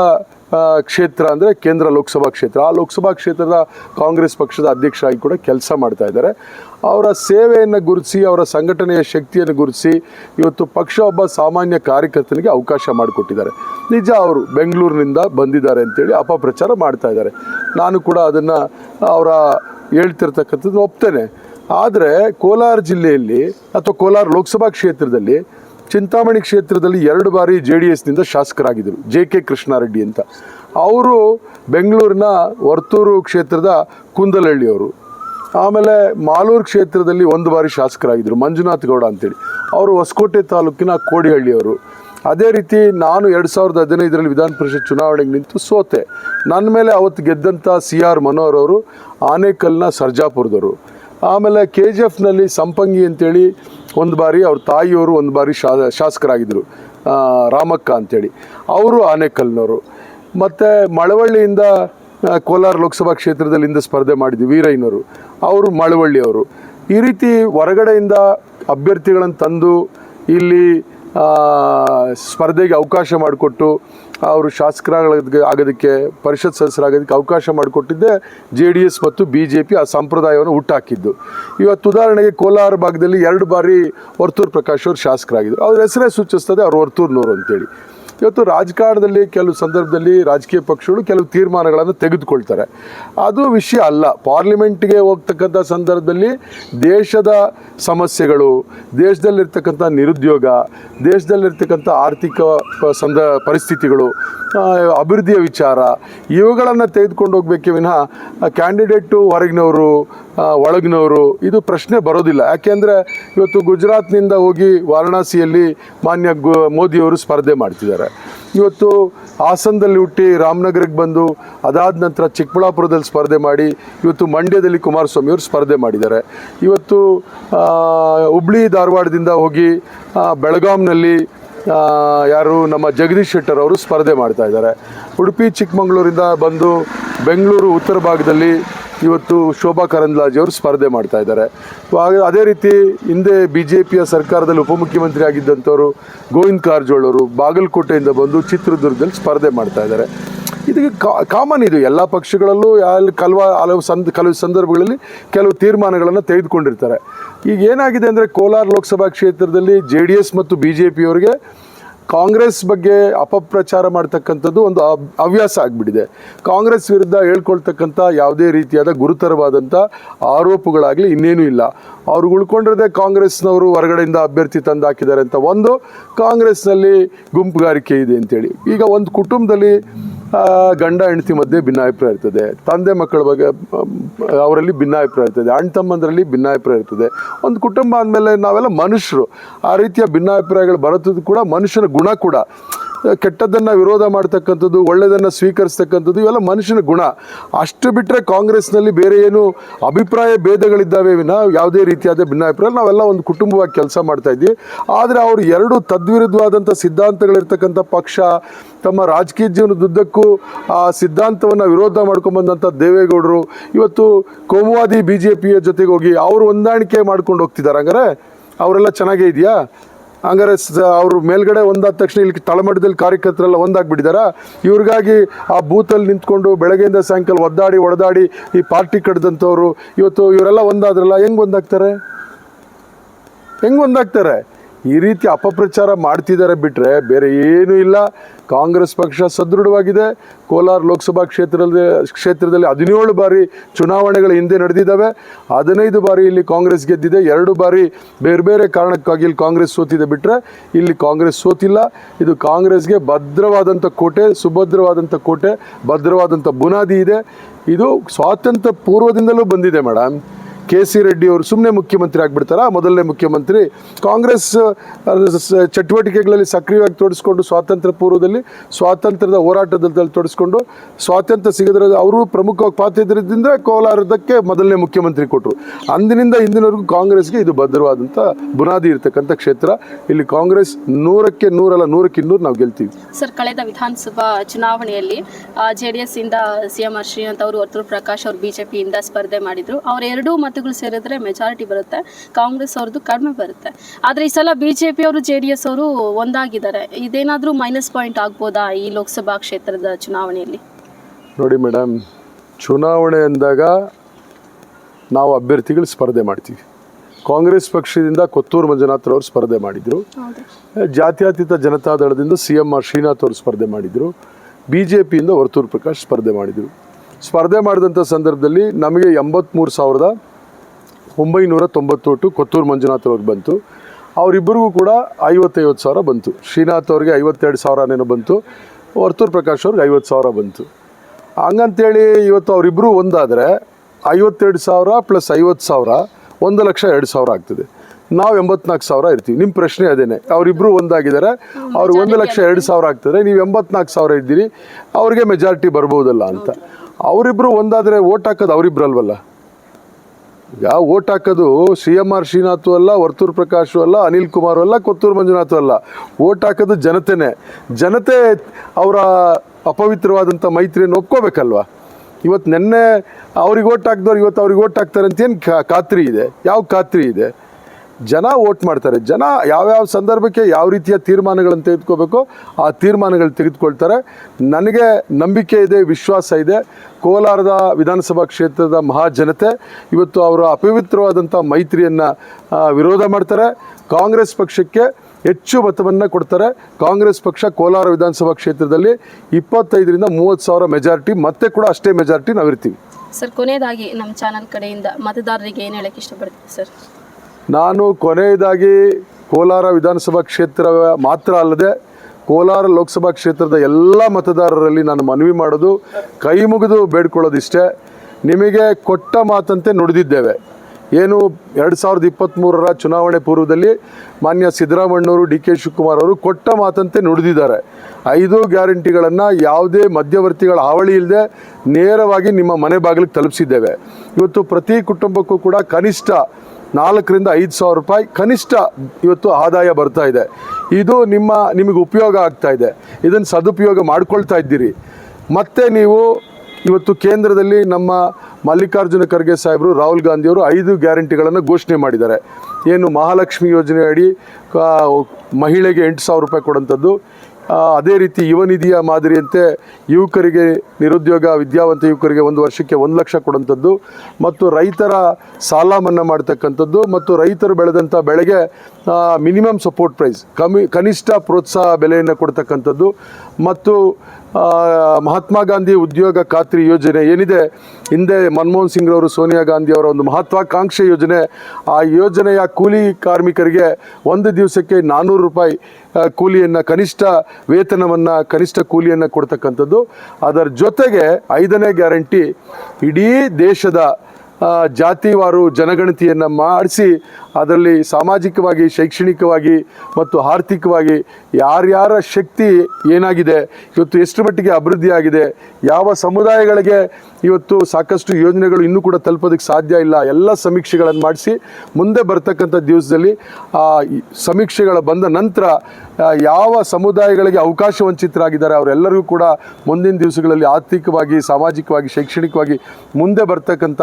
ಕ್ಷೇತ್ರ ಅಂದರೆ ಕೇಂದ್ರ ಲೋಕಸಭಾ ಕ್ಷೇತ್ರ. ಆ ಲೋಕಸಭಾ ಕ್ಷೇತ್ರದ ಕಾಂಗ್ರೆಸ್ ಪಕ್ಷದ ಅಧ್ಯಕ್ಷರಾಗಿ ಕೂಡ ಕೆಲಸ ಮಾಡ್ತಾ ಇದ್ದಾರೆ. ಅವರ ಸೇವೆಯನ್ನು ಗುರುತಿಸಿ, ಅವರ ಸಂಘಟನೆಯ ಶಕ್ತಿಯನ್ನು ಗುರುತಿಸಿ ಇವತ್ತು ಪಕ್ಷ ಒಬ್ಬ ಸಾಮಾನ್ಯ ಕಾರ್ಯಕರ್ತನಿಗೆ ಅವಕಾಶ ಮಾಡಿಕೊಟ್ಟಿದ್ದಾರೆ. ನಿಜ ಅವರು ಬೆಂಗಳೂರಿನಿಂದ ಬಂದಿದ್ದಾರೆ ಅಂತೇಳಿ ಅಪಪ್ರಚಾರ ಮಾಡ್ತಾ ಇದ್ದಾರೆ. ನಾನು ಕೂಡ ಅದನ್ನು ಅವರ ಹೇಳ್ತಿರ್ತಕ್ಕಂಥದ್ದು ಒಪ್ತೇನೆ. ಆದರೆ ಕೋಲಾರ ಜಿಲ್ಲೆಯಲ್ಲಿ ಅಥವಾ ಕೋಲಾರ ಲೋಕಸಭಾ ಕ್ಷೇತ್ರದಲ್ಲಿ ಚಿಂತಾಮಣಿ ಕ್ಷೇತ್ರದಲ್ಲಿ ಎರಡು ಬಾರಿ ಜೆ ಡಿ ಎಸ್ನಿಂದ ಶಾಸಕರಾಗಿದ್ದರು, ಜೆ ಕೆ ಕೃಷ್ಣಾರೆಡ್ಡಿ ಅಂತ. ಅವರು ಬೆಂಗಳೂರಿನ ವರ್ತೂರು ಕ್ಷೇತ್ರದ ಕುಂದಲಹಳ್ಳಿಯವರು ಆಮೇಲೆ ಮಾಲೂರು ಕ್ಷೇತ್ರದಲ್ಲಿ ಒಂದು ಬಾರಿ ಶಾಸಕರಾಗಿದ್ದರು, ಮಂಜುನಾಥ್ ಗೌಡ ಅಂತೇಳಿ. ಅವರು ಹೊಸಕೋಟೆ ತಾಲೂಕಿನ ಕೋಡಿಹಳ್ಳಿಯವರು. ಅದೇ ರೀತಿ ನಾನು ಎರಡು ಸಾವಿರದ ಹದಿನೈದರಲ್ಲಿ ವಿಧಾನ ಪರಿಷತ್ ಚುನಾವಣೆಗೆ ನಿಂತು ಸೋತೆ. ನನ್ನ ಮೇಲೆ ಅವತ್ತು ಗೆದ್ದಂಥ ಸಿ ಆರ್ ಮನೋಹರ್ ಅವರು, ಆನೇಕಲ್ನ ಸರ್ಜಾಪುರದವರು. ಆಮೇಲೆ ಕೆ ಜಿ ಎಫ್ನಲ್ಲಿ ಸಂಪಂಗಿ ಅಂತೇಳಿ ಒಂದು ಬಾರಿ ಅವ್ರ ತಾಯಿಯವರು ಒಂದು ಬಾರಿ ಶಾ ಶಾಸಕರಾಗಿದ್ದರು ರಾಮಕ್ಕ ಅಂಥೇಳಿ ಅವರು ಆನೆಕಲ್ನವರು ಮತ್ತು ಮಳವಳ್ಳಿಯಿಂದ ಕೋಲಾರ ಲೋಕಸಭಾ ಕ್ಷೇತ್ರದಲ್ಲಿಂದ ಸ್ಪರ್ಧೆ ಮಾಡಿದ್ವಿ ವೀರಯ್ಯನವರು. ಅವರು ಮಳವಳ್ಳಿಯವರು. ಈ ರೀತಿ ಹೊರಗಡೆಯಿಂದ ಅಭ್ಯರ್ಥಿಗಳನ್ನು ತಂದು ಇಲ್ಲಿ ಸ್ಪರ್ಧೆಗೆ ಅವಕಾಶ ಮಾಡಿಕೊಟ್ಟು ಅವರು ಶಾಸಕರಾಗ ಆಗೋದಕ್ಕೆ ಪರಿಷತ್ ಸದಸ್ಯರಾಗೋದಕ್ಕೆ ಅವಕಾಶ ಮಾಡಿಕೊಟ್ಟಿದ್ದೆ. ಜೆ ಡಿ ಎಸ್ ಮತ್ತು ಬಿ ಜೆ ಪಿ ಆ ಸಂಪ್ರದಾಯವನ್ನು ಹುಟ್ಟಾಕಿದ್ದು. ಇವತ್ತು ಉದಾಹರಣೆಗೆ ಕೋಲಾರ ಭಾಗದಲ್ಲಿ ಎರಡು ಬಾರಿ ವರ್ತೂರು ಪ್ರಕಾಶ್ ಅವರು ಶಾಸಕರಾಗಿದ್ದರು. ಅವ್ರ ಹೆಸರೇ ಸೂಚಿಸ್ತದೆ ಅವ್ರು ವರ್ತೂರ್ನವರು ಅಂತೇಳಿ. ಇವತ್ತು ರಾಜಕಾರಣದಲ್ಲಿ ಕೆಲವು ಸಂದರ್ಭದಲ್ಲಿ ರಾಜಕೀಯ ಪಕ್ಷಗಳು ಕೆಲವು ತೀರ್ಮಾನಗಳನ್ನು ತೆಗೆದುಕೊಳ್ತಾರೆ. ಅದು ವಿಷಯ ಅಲ್ಲ. ಪಾರ್ಲಿಮೆಂಟ್ಗೆ ಹೋಗ್ತಕ್ಕಂಥ ಸಂದರ್ಭದಲ್ಲಿ ದೇಶದ ಸಮಸ್ಯೆಗಳು, ದೇಶದಲ್ಲಿರ್ತಕ್ಕಂಥ ನಿರುದ್ಯೋಗ, ದೇಶದಲ್ಲಿರ್ತಕ್ಕಂಥ ಆರ್ಥಿಕ ಸಂದ, ಪರಿಸ್ಥಿತಿಗಳು ಅಭಿವೃದ್ಧಿಯ ವಿಚಾರ, ಇವುಗಳನ್ನು ತೆಗೆದುಕೊಂಡು ಹೋಗಬೇಕೇ ವಿನಃ ಕ್ಯಾಂಡಿಡೇಟು ಹೊರಗಿನವರು ಒಳಗಿನವರು, ಇದು ಪ್ರಶ್ನೆ ಬರೋದಿಲ್ಲ. ಯಾಕೆಂದರೆ ಇವತ್ತು ಗುಜರಾತ್ನಿಂದ ಹೋಗಿ ವಾರಣಾಸಿಯಲ್ಲಿ ಮಾನ್ಯ ಗು, ಮೋದಿಯವರು ಸ್ಪರ್ಧೆ ಮಾಡ್ತಿದ್ದಾರೆ. ಇವತ್ತು ಹಾಸನದಲ್ಲಿ ಹುಟ್ಟಿ ರಾಮನಗರಕ್ಕೆ ಬಂದು, ಅದಾದ ನಂತರ ಚಿಕ್ಕಬಳ್ಳಾಪುರದಲ್ಲಿ ಸ್ಪರ್ಧೆ ಮಾಡಿ, ಇವತ್ತು ಮಂಡ್ಯದಲ್ಲಿ ಕುಮಾರಸ್ವಾಮಿ ಅವರು ಸ್ಪರ್ಧೆ ಮಾಡಿದ್ದಾರೆ. ಇವತ್ತು ಹುಬ್ಳಿ, ಧಾರವಾಡದಿಂದ ಹೋಗಿ ಬೆಳಗಾಂನಲ್ಲಿ ಯಾರು ನಮ್ಮ ಜಗದೀಶ್ ಶೆಟ್ಟರ್ ಅವರು ಸ್ಪರ್ಧೆ ಮಾಡ್ತಾ ಇದ್ದಾರೆ. ಉಡುಪಿ, ಚಿಕ್ಕಮಗಳೂರಿಂದ ಬಂದು ಬೆಂಗಳೂರು, ಉತ್ತರ ಭಾಗದಲ್ಲಿ ಇವತ್ತು ಶೋಭಾ ಕರಂದ್ಲಾಜೆ ಅವರು ಸ್ಪರ್ಧೆ ಮಾಡ್ತಾ ಇದ್ದಾರೆ. ಅದೇ ರೀತಿ ಹಿಂದೆ ಬಿ ಜೆ ಪಿಯ ಸರ್ಕಾರದಲ್ಲಿ ಉಪಮುಖ್ಯಮಂತ್ರಿ ಆಗಿದ್ದಂಥವರು ಗೋವಿಂದ್ ಕಾರಜೋಳ್ ಅವರು ಬಾಗಲಕೋಟೆಯಿಂದ ಬಂದು ಚಿತ್ರದುರ್ಗದಲ್ಲಿ ಸ್ಪರ್ಧೆ ಮಾಡ್ತಾ ಇದ್ದಾರೆ. ಇದಕ್ಕೆ ಕಾಮನ್ ಇದು. ಎಲ್ಲ ಪಕ್ಷಗಳಲ್ಲೂ ಯಾವ ಕಲ್ವ, ಹಲವು ಸಂದ, ಕೆಲವು ಸಂದರ್ಭಗಳಲ್ಲಿ ಕೆಲವು ತೀರ್ಮಾನಗಳನ್ನು ತೆಗೆದುಕೊಂಡಿರ್ತಾರೆ. ಈಗ ಏನಾಗಿದೆ ಅಂದರೆ ಕೋಲಾರ ಲೋಕಸಭಾ ಕ್ಷೇತ್ರದಲ್ಲಿ ಜೆ ಡಿ ಎಸ್ ಮತ್ತು ಬಿ ಜೆ ಪಿಯವರಿಗೆ ಕಾಂಗ್ರೆಸ್ ಬಗ್ಗೆ ಅಪಪ್ರಚಾರ ಮಾಡ್ತಕ್ಕಂಥದ್ದು ಒಂದು ಹವ್ಯಾಸ ಆಗಿಬಿಟ್ಟಿದೆ. ಕಾಂಗ್ರೆಸ್ ವಿರುದ್ಧ ಹೇಳ್ಕೊಳ್ತಕ್ಕಂಥ ಯಾವುದೇ ರೀತಿಯಾದ ಗುರುತರವಾದಂಥ ಆರೋಪಗಳಾಗಲಿ ಇನ್ನೇನೂ ಇಲ್ಲ. ಅವ್ರು ಉಳ್ಕೊಂಡಿರದೆ ಕಾಂಗ್ರೆಸ್ನವರು ಹೊರಗಡೆಯಿಂದ ಅಭ್ಯರ್ಥಿ ತಂದು ಹಾಕಿದ್ದಾರೆ ಅಂತ ಒಂದು, ಕಾಂಗ್ರೆಸ್ನಲ್ಲಿ ಗುಂಪುಗಾರಿಕೆ ಇದೆ ಅಂತೇಳಿ. ಈಗ ಒಂದು ಕುಟುಂಬದಲ್ಲಿ ಗಂಡ ಹೆಂಡತಿ ಮಧ್ಯೆ ಭಿನ್ನಾಭಿಪ್ರಾಯ ಇರ್ತದೆ. ತಂದೆ ಮಕ್ಕಳ ಬಗ್ಗೆ ಅವರಲ್ಲಿ ಭಿನ್ನಾಭಿಪ್ರಾಯ ಇರ್ತದೆ. ಅಣ್ಣ ತಮ್ಮಂದರಲ್ಲಿ ಭಿನ್ನಾಭಿಪ್ರಾಯ ಇರ್ತದೆ. ಒಂದು ಕುಟುಂಬ ಅಂದಮೇಲೆ ನಾವೆಲ್ಲ ಮನುಷ್ಯರು. ಆ ರೀತಿಯ ಭಿನ್ನಾಭಿಪ್ರಾಯಗಳು ಬರುತ್ತದೆ ಕೂಡ ಮನುಷ್ಯನ ಗುಣ ಕೂಡ. ಕೆಟ್ಟದ್ದನ್ನು ವಿರೋಧ ಮಾಡ್ತಕ್ಕಂಥದ್ದು, ಒಳ್ಳೆಯದನ್ನು ಸ್ವೀಕರಿಸ್ತಕ್ಕಂಥದ್ದು ಇವೆಲ್ಲ ಮನುಷ್ಯನ ಗುಣ. ಅಷ್ಟು ಬಿಟ್ಟರೆ ಕಾಂಗ್ರೆಸ್ನಲ್ಲಿ ಬೇರೆ ಏನು ಅಭಿಪ್ರಾಯ ಭೇದಗಳಿದ್ದಾವೆ ವಿನ ಯಾವುದೇ ರೀತಿಯಾದ ಭಿನ್ನಾಭಿಪ್ರಾಯ ನಾವೆಲ್ಲ ಒಂದು ಕುಟುಂಬವಾಗಿ ಕೆಲಸ ಮಾಡ್ತಾ ಇದ್ವಿ ಆದರೆ ಅವರು ಎರಡು ತದ್ವಿರುದ್ಧವಾದಂಥ ಸಿದ್ಧಾಂತಗಳಿರ್ತಕ್ಕಂಥ ಪಕ್ಷ, ತಮ್ಮ ರಾಜಕೀಯ ಜೀವನದುದ್ದಕ್ಕೂ ಆ ಸಿದ್ಧಾಂತವನ್ನು ವಿರೋಧ ಮಾಡ್ಕೊಂಬಂದಂಥ ದೇವೇಗೌಡರು, ಇವತ್ತು ಕೋಮುವಾದಿ ಬಿ ಜೆ ಪಿಯ ಜೊತೆಗೆ ಹೋಗಿ ಅವರು ಹೊಂದಾಣಿಕೆ ಮಾಡ್ಕೊಂಡು ಹೋಗ್ತಿದ್ದಾರೆ. ಹಂಗಾರೆ ಅವರೆಲ್ಲ ಚೆನ್ನಾಗೇ ಇದೆಯಾ? ಹಂಗಾರೆ ಅವರು ಮೇಲ್ಗಡೆ ಒಂದಾದ ತಕ್ಷಣ ಇಲ್ಲಿ ತಳಮಟ್ಟದಲ್ಲಿ ಕಾರ್ಯಕರ್ತರೆಲ್ಲ ಒಂದಾಗ್ಬಿಟ್ಟಿದಾರ? ಇವ್ರಿಗಾಗಿ ಆ ಬೂತಲ್ಲಿ ನಿಂತ್ಕೊಂಡು ಬೆಳಗ್ಗೆಯಿಂದ ಸಾಯಂಕಾಲ ಒದ್ದಾಡಿ, ಒಡೆದಾಡಿ ಈ ಪಾರ್ಟಿ ಕಡ್ದಂಥವ್ರು ಇವತ್ತು ಇವರೆಲ್ಲ ಒಂದಾದ್ರಲ್ಲ, ಹೆಂಗೆ ಒಂದಾಗ್ತಾರೆ? ಹೆಂಗೆ ಒಂದಾಗ್ತಾರೆ? ಈ ರೀತಿ ಅಪಪ್ರಚಾರ ಮಾಡ್ತಿದ್ದಾರೆ ಬಿಟ್ಟರೆ ಬೇರೆ ಏನೂ ಇಲ್ಲ. ಕಾಂಗ್ರೆಸ್ ಪಕ್ಷ ಸದೃಢವಾಗಿದೆ. ಕೋಲಾರ ಲೋಕಸಭಾ ಕ್ಷೇತ್ರದಲ್ಲಿ ಕ್ಷೇತ್ರದಲ್ಲಿ ಹದಿನೇಳು ಬಾರಿ ಚುನಾವಣೆಗಳು ಹಿಂದೆ ನಡೆದಿದ್ದಾವೆ. ಹದಿನೈದು ಬಾರಿ ಇಲ್ಲಿ ಕಾಂಗ್ರೆಸ್ ಗೆದ್ದಿದೆ. ಎರಡು ಬಾರಿ ಬೇರೆ ಬೇರೆ ಕಾರಣಕ್ಕಾಗಿ ಇಲ್ಲಿ ಕಾಂಗ್ರೆಸ್ ಸೋತಿದೆ ಬಿಟ್ಟರೆ ಇಲ್ಲಿ ಕಾಂಗ್ರೆಸ್ ಸೋತಿಲ್ಲ. ಇದು ಕಾಂಗ್ರೆಸ್ಗೆ ಭದ್ರವಾದಂಥ ಕೋಟೆ, ಸುಭದ್ರವಾದಂಥ ಕೋಟೆ, ಭದ್ರವಾದಂಥ ಬುನಾದಿ ಇದೆ. ಇದು ಸ್ವಾತಂತ್ರ್ಯ ಪೂರ್ವದಿಂದಲೂ ಬಂದಿದೆ, ಮೇಡಮ್. ಕೆ ಸಿ ರೆಡ್ಡಿ ಅವರು ಸುಮ್ಮನೆ ಮುಖ್ಯಮಂತ್ರಿ ಆಗಿಬಿಡ್ತಾರ? ಮೊದಲನೇ ಮುಖ್ಯಮಂತ್ರಿ. ಕಾಂಗ್ರೆಸ್ ಚಟುವಟಿಕೆಗಳಲ್ಲಿ ಸಕ್ರಿಯವಾಗಿ ತೋಡಿಸ್ಕೊಂಡು ಸ್ವಾತಂತ್ರ್ಯ ಪೂರ್ವದಲ್ಲಿ, ಸ್ವಾತಂತ್ರ್ಯದ ಹೋರಾಟದಲ್ಲಿ ತೋಡಿಸ್ಕೊಂಡು ಸ್ವಾತಂತ್ರ್ಯ ಸಿಗದ್ರ ಅವರು ಪ್ರಮುಖವಾಗಿ ಪಾತ್ರ ಇದ್ರಿಂದ ಕೋಲಾರದಕ್ಕೆ ಮೊದಲನೇ ಮುಖ್ಯಮಂತ್ರಿ ಕೊಟ್ಟರು ಅಂದಿನಿಂದ ಇಂದಿನವರೆಗೂ ಕಾಂಗ್ರೆಸ್ಗೆ ಇದು ಭದ್ರವಾದಂಥ ಬುನಾದಿ ಇರತಕ್ಕಂಥ ಕ್ಷೇತ್ರ. ಇಲ್ಲಿ ಕಾಂಗ್ರೆಸ್ ನೂರಕ್ಕೆ ನೂರಲ್ಲ, ನೂರಕ್ಕೆ ಇನ್ನೂರು ನಾವು ಗೆಲ್ತೀವಿ. ಸರ್, ಕಳೆದ ವಿಧಾನಸಭಾ ಚುನಾವಣೆಯಲ್ಲಿ ಜೆ ಡಿ ಎಸ್ ಇಂದ ಸಿ ಎಂ ಆರ್ ಶ್ರೀನಾಥ್ ಅವರು ವರ್ತೂರ್ ಪ್ರಕಾಶ್ ಅವರು ಬಿಜೆಪಿಯಿಂದ ಸ್ಪರ್ಧೆ ಮಾಡಿದ್ರು. ಅವರೆರಡೂ ಎರಡೂ ಮತಗಳು ಸೇರಿದ್ರೆ ಮೆಜಾರಿಟಿ ಬರುತ್ತೆ. ಕಾಂಗ್ರೆಸ್ ಅವ್ರದ್ದು ಕಡಿಮೆ ಬರುತ್ತೆ. ಆದರೆ ಈ ಸಲ ಬಿ ಜೆ ಪಿ ಅವರು ಜೆ ಡಿ ಎಸ್ ಅವರು ಒಂದಾಗಿದ್ದಾರೆ. ಇದೇನಾದರೂ ಮೈನಸ್ ಪಾಯಿಂಟ್ ಆಗ್ಬೋದಾ ಈ ಲೋಕಸಭಾ ಕ್ಷೇತ್ರದ ಚುನಾವಣೆಯಲ್ಲಿ? ನೋಡಿ ಮೇಡಮ್ ಚುನಾವಣೆ ಅಂದಾಗ ನಾವು ಅಭ್ಯರ್ಥಿಗಳು ಸ್ಪರ್ಧೆ ಮಾಡ್ತೀವಿ. ಕಾಂಗ್ರೆಸ್ ಪಕ್ಷದಿಂದ ಕೊತ್ತೂರು ಮಂಜುನಾಥ್ ಅವರು ಸ್ಪರ್ಧೆ ಮಾಡಿದರು. ಜಾತ್ಯತೀತ ಜನತಾದಳದಿಂದ ಸಿ ಎಂ ಆರ್ ಶ್ರೀನಾಥ್ ಅವರು ಸ್ಪರ್ಧೆ ಮಾಡಿದರು. ಬಿ ಜೆ ಪಿಯಿಂದ ವರ್ತೂರ್ ಪ್ರಕಾಶ್ ಸ್ಪರ್ಧೆ ಮಾಡಿದರು. ಸ್ಪರ್ಧೆ ಮಾಡಿದಂಥ ಸಂದರ್ಭದಲ್ಲಿ ನಮಗೆ ಎಂಬತ್ತ್ಮೂರು ಸಾವಿರದ ಒಂಬೈನೂರ ತೊಂಬತ್ತೊಟ್ಟು ಕೊತ್ತೂರು ಮಂಜುನಾಥ್ ಅವ್ರಿಗೆ ಬಂತು. ಅವರಿಬ್ಬರಿಗೂ ಕೂಡ ಐವತ್ತೈವತ್ತು ಸಾವಿರ ಬಂತು. ಶ್ರೀನಾಥ್ ಅವ್ರಿಗೆ ಐವತ್ತೆರಡು ಸಾವಿರನೇನೋ ಬಂತು. ವರ್ತೂರ್ ಪ್ರಕಾಶ್ ಅವ್ರಿಗೆ ಐವತ್ತು ಸಾವಿರ ಬಂತು. ಹಂಗಂತೇಳಿ ಇವತ್ತು ಅವರಿಬ್ಬರು ಒಂದಾದರೆ ಐವತ್ತೆರಡು ಸಾವಿರ ಪ್ಲಸ್ ಐವತ್ತು ಸಾವಿರ ಒಂದು ಲಕ್ಷ ಎರಡು ಸಾವಿರ ಆಗ್ತದೆ. ನಾವು ಎಂಬತ್ನಾಲ್ಕು ಸಾವಿರ ಇರ್ತೀವಿ. ನಿಮ್ಮ ಪ್ರಶ್ನೆ ಅದೇನೆ. ಅವರಿಬ್ಬರು ಒಂದಾಗಿದ್ದಾರೆ. ಅವ್ರು ಒಂದು ಲಕ್ಷ ಎರಡು ಸಾವಿರ ಆಗ್ತದೆ. ನೀವು ಎಂಬತ್ನಾಲ್ಕು ಸಾವಿರ ಇದ್ದೀರಿ. ಅವ್ರಿಗೆ ಮೆಜಾರಿಟಿ ಬರ್ಬೋದಲ್ಲ ಅಂತ. ಅವರಿಬ್ಬರು ಒಂದಾದರೆ ಓಟ್ ಹಾಕೋದು ಅವರಿಬ್ಬರಲ್ವಲ್ಲ ಈಗ ಓಟ್ ಹಾಕೋದು ಸಿ ಎಂ ಆರ್ ಶ್ರೀನಾಥು ಅಲ್ಲ, ವರ್ತೂರ್ ಪ್ರಕಾಶು ಅಲ್ಲ, ಅನಿಲ್ ಕುಮಾರ್ ಅಲ್ಲ, ಕೊತ್ತೂರು ಮಂಜುನಾಥು ಅಲ್ಲ. ಓಟ್ ಹಾಕೋದು ಜನತೆನೇ. ಜನತೆ ಅವರ ಅಪವಿತ್ರವಾದಂಥ ಮೈತ್ರಿಯನ್ನು ಒಪ್ಕೋಬೇಕಲ್ವ? ಇವತ್ತು ನೆನ್ನೆ ಅವ್ರಿಗೆ ಓಟ್ ಹಾಕಿದವ್ರು ಇವತ್ತು ಅವ್ರಿಗೆ ಓಟ್ ಹಾಕ್ತಾರೆ ಅಂತ ಏನು ಖಾತ್ರಿ ಇದೆ? ಯಾವ ಖಾತ್ರಿ ಇದೆ? ಜನ ಓಟ್ ಮಾಡ್ತಾರೆ. ಜನ ಯಾವ್ಯಾವ ಸಂದರ್ಭಕ್ಕೆ ಯಾವ ರೀತಿಯ ತೀರ್ಮಾನಗಳನ್ನು ತೆಗೆದುಕೋಬೇಕು ಆ ತೀರ್ಮಾನಗಳು ತೆಗೆದುಕೊಳ್ತಾರೆ. ನನಗೆ ನಂಬಿಕೆ ಇದೆ, ವಿಶ್ವಾಸ ಇದೆ. ಕೋಲಾರದ ವಿಧಾನಸಭಾ ಕ್ಷೇತ್ರದ ಮಹಾಜನತೆ ಇವತ್ತು ಅವರ ಅಪವಿತ್ರವಾದಂಥ ಮೈತ್ರಿಯನ್ನು ವಿರೋಧ ಮಾಡ್ತಾರೆ. ಕಾಂಗ್ರೆಸ್ ಪಕ್ಷಕ್ಕೆ ಹೆಚ್ಚು ಮತವನ್ನು ಕೊಡ್ತಾರೆ. ಕಾಂಗ್ರೆಸ್ ಪಕ್ಷ ಕೋಲಾರ ವಿಧಾನಸಭಾ ಕ್ಷೇತ್ರದಲ್ಲಿ ಇಪ್ಪತ್ತೈದರಿಂದ ಮೂವತ್ತು ಸಾವಿರ ಮೆಜಾರಿಟಿ, ಮತ್ತೆ ಕೂಡ ಅಷ್ಟೇ ಮೆಜಾರಿಟಿ ನಾವಿರ್ತೀವಿ. ಸರ್, ಕೊನೆಯದಾಗಿ ನಮ್ಮ ಚಾನಲ್ ಕಡೆಯಿಂದ ಮತದಾರರಿಗೆ ಏನು ಹೇಳಕ್ಕೆ ಇಷ್ಟಪಡ್ತೀವಿ ಸರ್? ನಾನು ಕೊನೆಯದಾಗಿ ಕೋಲಾರ ವಿಧಾನಸಭಾ ಕ್ಷೇತ್ರ ಮಾತ್ರ ಅಲ್ಲದೆ ಕೋಲಾರ ಲೋಕಸಭಾ ಕ್ಷೇತ್ರದ ಎಲ್ಲ ಮತದಾರರಲ್ಲಿ ನಾನು ಮನವಿ ಮಾಡೋದು, ಕೈ ಮುಗಿದು ಬೇಡ್ಕೊಳ್ಳೋದಿಷ್ಟೇ. ನಿಮಗೆ ಕೊಟ್ಟ ಮಾತಂತೆ ನುಡಿದಿದ್ದೇವೆ. ಏನು ಎರಡು ಸಾವಿರದ ಇಪ್ಪತ್ತ್ಮೂರರ ಚುನಾವಣೆ ಪೂರ್ವದಲ್ಲಿ ಮಾನ್ಯ ಸಿದ್ದರಾಮಣ್ಣವರು ಡಿ ಕೆ ಶಿವಕುಮಾರ್ ಅವರು ಕೊಟ್ಟ ಮಾತಂತೆ ನುಡಿದಿದ್ದಾರೆ. ಐದು ಗ್ಯಾರಂಟಿಗಳನ್ನು ಯಾವುದೇ ಮಧ್ಯವರ್ತಿಗಳ ಹಾವಳಿ ಇಲ್ಲದೆ ನೇರವಾಗಿ ನಿಮ್ಮ ಮನೆ ಬಾಗಿಲಿಗೆ ತಲುಪಿಸಿದ್ದೇವೆ. ಇವತ್ತು ಪ್ರತಿ ಕುಟುಂಬಕ್ಕೂ ಕೂಡ ಕನಿಷ್ಠ ನಾಲ್ಕರಿಂದ ಐದು ಸಾವಿರ ರೂಪಾಯಿ ಕನಿಷ್ಠ ಇವತ್ತು ಆದಾಯ ಬರ್ತಾ ಇದೆ. ಇದು ನಿಮ್ಮ, ನಿಮಗೆ ಉಪಯೋಗ ಆಗ್ತಾ ಇದೆ. ಇದನ್ನು ಸದುಪಯೋಗ ಮಾಡ್ಕೊಳ್ತಾ ಇದ್ದೀರಿ. ಮತ್ತೆ ನೀವು ಇವತ್ತು ಕೇಂದ್ರದಲ್ಲಿ ನಮ್ಮ ಮಲ್ಲಿಕಾರ್ಜುನ ಖರ್ಗೆ ಸಾಹೇಬರು, ರಾಹುಲ್ ಗಾಂಧಿಯವರು ಐದು ಗ್ಯಾರಂಟಿಗಳನ್ನು ಘೋಷಣೆ ಮಾಡಿದ್ದಾರೆ. ಏನು ಮಹಾಲಕ್ಷ್ಮಿ ಯೋಜನೆ ಅಡಿ ಮಹಿಳೆಗೆ ಎಂಟು ಸಾವಿರ ರೂಪಾಯಿ ಕೊಡೋಂಥದ್ದು ಅದೇ ರೀತಿ ಯುವ ನಿಧಿಯ ಮಾದರಿಯಂತೆ ಯುವಕರಿಗೆ ನಿರುದ್ಯೋಗ, ವಿದ್ಯಾವಂತ ಯುವಕರಿಗೆ ಒಂದು ವರ್ಷಕ್ಕೆ ಒಂದು ಲಕ್ಷ ಕೊಡುವಂಥದ್ದು ಮತ್ತು ರೈತರ ಸಾಲ ಮನ್ನಾ ಮಾಡ್ತಕ್ಕಂಥದ್ದು ಮತ್ತು ರೈತರು ಬೆಳೆದಂಥ ಬೆಳೆಗೆ ಮಿನಿಮಮ್ ಸಪೋರ್ಟ್ ಪ್ರೈಸ್ ಕಮ್ಮಿ, ಕನಿಷ್ಠ ಪ್ರೋತ್ಸಾಹ ಬೆಲೆಯನ್ನು ಕೊಡ್ತಕ್ಕಂಥದ್ದು ಮತ್ತು ಮಹಾತ್ಮ ಗಾಂಧಿ ಉದ್ಯೋಗ ಖಾತ್ರಿ ಯೋಜನೆ ಏನಿದೆ? ಹಿಂದೆ ಮನಮೋಹನ್ ಸಿಂಗ್ರವರು ಸೋನಿಯಾ ಗಾಂಧಿ ಅವರ ಒಂದು ಮಹತ್ವಾಕಾಂಕ್ಷೆ ಯೋಜನೆ. ಆ ಯೋಜನೆಯ ಕೂಲಿ ಕಾರ್ಮಿಕರಿಗೆ ಒಂದು ದಿವಸಕ್ಕೆ ನಾನ್ನೂರು ರೂಪಾಯಿ ಕೂಲಿಯನ್ನು, ಕನಿಷ್ಠ ವೇತನವನ್ನು, ಕನಿಷ್ಠ ಕೂಲಿಯನ್ನು ಕೊಡ್ತಕ್ಕಂಥದ್ದು. ಅದರ ಜೊತೆಗೆ ಐದನೇ ಗ್ಯಾರಂಟಿ, ಇಡೀ ದೇಶದ ಜಾತಿವಾರು ಜನಗಣತಿಯನ್ನು ಮಾಡಿಸಿ ಅದರಲ್ಲಿ ಸಾಮಾಜಿಕವಾಗಿ, ಶೈಕ್ಷಣಿಕವಾಗಿ ಮತ್ತು ಆರ್ಥಿಕವಾಗಿ ಯಾರ್ಯಾರ ಶಕ್ತಿ ಏನಾಗಿದೆ, ಇವತ್ತು ಎಷ್ಟು ಮಟ್ಟಿಗೆ ಅಭಿವೃದ್ಧಿಯಾಗಿದೆ, ಯಾವ ಸಮುದಾಯಗಳಿಗೆ ಇವತ್ತು ಸಾಕಷ್ಟು ಯೋಜನೆಗಳು ಇನ್ನೂ ಕೂಡ ತಲುಪೋದಕ್ಕೆ ಸಾಧ್ಯ ಇಲ್ಲ. ಎಲ್ಲ ಸಮೀಕ್ಷೆಗಳನ್ನು ಮಾಡಿಸಿ ಮುಂದೆ ಬರ್ತಕ್ಕಂಥ ದಿವಸದಲ್ಲಿ, ಆ ಸಮೀಕ್ಷೆಗಳು ಬಂದ ನಂತರ ಯಾವ ಸಮುದಾಯಗಳಿಗೆ ಅವಕಾಶ ವಂಚಿತರಾಗಿದ್ದಾರೆ ಅವರೆಲ್ಲರಿಗೂ ಕೂಡ ಮುಂದಿನ ದಿವಸಗಳಲ್ಲಿ ಆರ್ಥಿಕವಾಗಿ, ಸಾಮಾಜಿಕವಾಗಿ, ಶೈಕ್ಷಣಿಕವಾಗಿ ಮುಂದೆ ಬರ್ತಕ್ಕಂಥ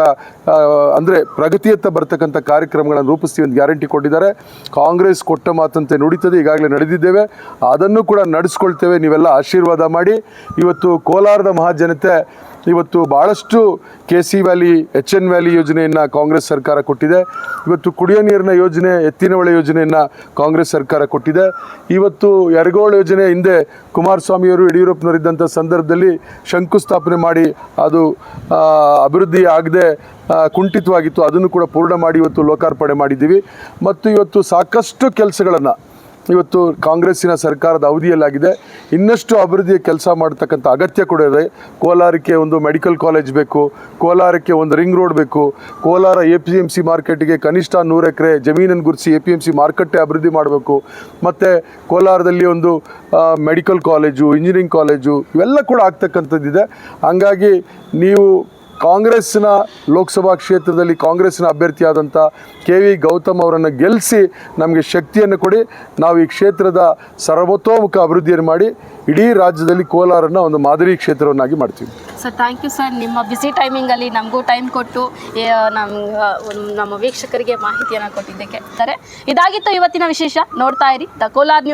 ಅಂದರೆ ಪ್ರಗತಿಯತ್ತ ಬರ್ತಕ್ಕಂಥ ಕಾರ್ಯಕ್ರಮಗಳನ್ನು ರೂಪಿಸ್ತೀವಿ ಅಂತ ಗ್ಯಾರಂಟಿ ಕೊಟ್ಟಿದ್ದಾರೆ. ಕಾಂಗ್ರೆಸ್ ಕೊಟ್ಟ ಮಾತಂತೆ ನುಡಿತದೆ, ಈಗಾಗಲೇ ನಡೆದಿದ್ದೇವೆ. ಅದನ್ನು ಕೂಡ ನಡೆಸ್ಕೊಳ್ತೇವೆ. ನೀವೆಲ್ಲ ಆಶೀರ್ವಾದ ಮಾಡಿ. ಇವತ್ತು ಕೋಲಾರದ ಮಹಾಜನತೆ ಇವತ್ತು ಭಾಳಷ್ಟು K C valley H N valley ಯೋಜನೆಯನ್ನು ಕಾಂಗ್ರೆಸ್ ಸರ್ಕಾರ ಕೊಟ್ಟಿದೆ. ಇವತ್ತು ಕುಡಿಯೋ ನೀರಿನ ಯೋಜನೆ, ಎತ್ತಿನಹೊಳೆ ಯೋಜನೆಯನ್ನು ಕಾಂಗ್ರೆಸ್ ಸರ್ಕಾರ ಕೊಟ್ಟಿದೆ. ಇವತ್ತು ಯರಗೋಳ್ ಯೋಜನೆ ಹಿಂದೆ ಕುಮಾರಸ್ವಾಮಿಯವರು ಯಡಿಯೂರಪ್ಪನವರಿದ್ದಂಥ ಸಂದರ್ಭದಲ್ಲಿ ಶಂಕುಸ್ಥಾಪನೆ ಮಾಡಿ ಅದು ಅಭಿವೃದ್ಧಿ ಆಗದೆ ಕುಂಠಿತವಾಗಿತ್ತು. ಅದನ್ನು ಕೂಡ ಪೂರ್ಣ ಮಾಡಿ ಇವತ್ತು ಲೋಕಾರ್ಪಣೆ ಮಾಡಿದ್ದೀವಿ. ಮತ್ತು ಇವತ್ತು ಸಾಕಷ್ಟು ಕೆಲಸಗಳನ್ನು ಇವತ್ತು ಕಾಂಗ್ರೆಸ್ಸಿನ ಸರ್ಕಾರದ ಅವಧಿಯಲ್ಲಾಗಿದೆ. ಇನ್ನಷ್ಟು ಅಭಿವೃದ್ಧಿಯ ಕೆಲಸ ಮಾಡತಕ್ಕಂಥ ಅಗತ್ಯ ಕೂಡ ಇದೆ. ಕೋಲಾರಕ್ಕೆ ಒಂದು ಮೆಡಿಕಲ್ ಕಾಲೇಜ್ ಬೇಕು, ಕೋಲಾರಕ್ಕೆ ಒಂದು ರಿಂಗ್ ರೋಡ್ ಬೇಕು, Kolar A P M C ಮಾರ್ಕೆಟ್ಗೆ ಕನಿಷ್ಠ ನೂರು ಎಕರೆ ಜಮೀನನ್ನು ಗುರುತಿಸಿ ಎ ಪಿ ಎಂ ಸಿ ಮಾರುಕಟ್ಟೆ ಅಭಿವೃದ್ಧಿ ಮಾಡಬೇಕು. ಮತ್ತು ಕೋಲಾರದಲ್ಲಿ ಒಂದು ಮೆಡಿಕಲ್ ಕಾಲೇಜು, ಇಂಜಿನಿಯರಿಂಗ್ ಕಾಲೇಜು ಇವೆಲ್ಲ ಕೂಡ ಆಗ್ತಕ್ಕಂಥದ್ದಿದೆ. ಹಂಗಾಗಿ ನೀವು ಕಾಂಗ್ರೆಸ್ನ ಲೋಕಸಭಾ ಕ್ಷೇತ್ರದಲ್ಲಿ ಕಾಂಗ್ರೆಸ್ನ ಅಭ್ಯರ್ಥಿಯಾದಂಥ ಕೆ ವಿ ಗೌತಮ್ ಅವರನ್ನು ಗೆಲ್ಲಿಸಿ ನಮಗೆ ಶಕ್ತಿಯನ್ನು ಕೊಡಿ. ನಾವು ಈ ಕ್ಷೇತ್ರದ ಸರ್ವತೋಮುಖ ಅಭಿವೃದ್ಧಿಯನ್ನು ಮಾಡಿ ಇಡೀ ರಾಜ್ಯದಲ್ಲಿ ಕೋಲಾರನ್ನು ಒಂದು ಮಾದರಿ ಕ್ಷೇತ್ರವನ್ನಾಗಿ ಮಾಡ್ತೀವಿ. ಸರ್ ಥ್ಯಾಂಕ್ ಯು ಸರ್ ನಿಮ್ಮ ಬಿಸಿ ಟೈಮಿಂಗಲ್ಲಿ ನಮಗೂ ಟೈಮ್ ಕೊಟ್ಟು ನಮ್ಮ ನಮ್ಮ ವೀಕ್ಷಕರಿಗೆ ಮಾಹಿತಿಯನ್ನು ಕೊಟ್ಟಿದ್ದಕ್ಕೆ. ಸರ್, ಇದಾಗಿತ್ತು ಇವತ್ತಿನ ವಿಶೇಷ. ನೋಡ್ತಾ ಇರಿ. The Kolar news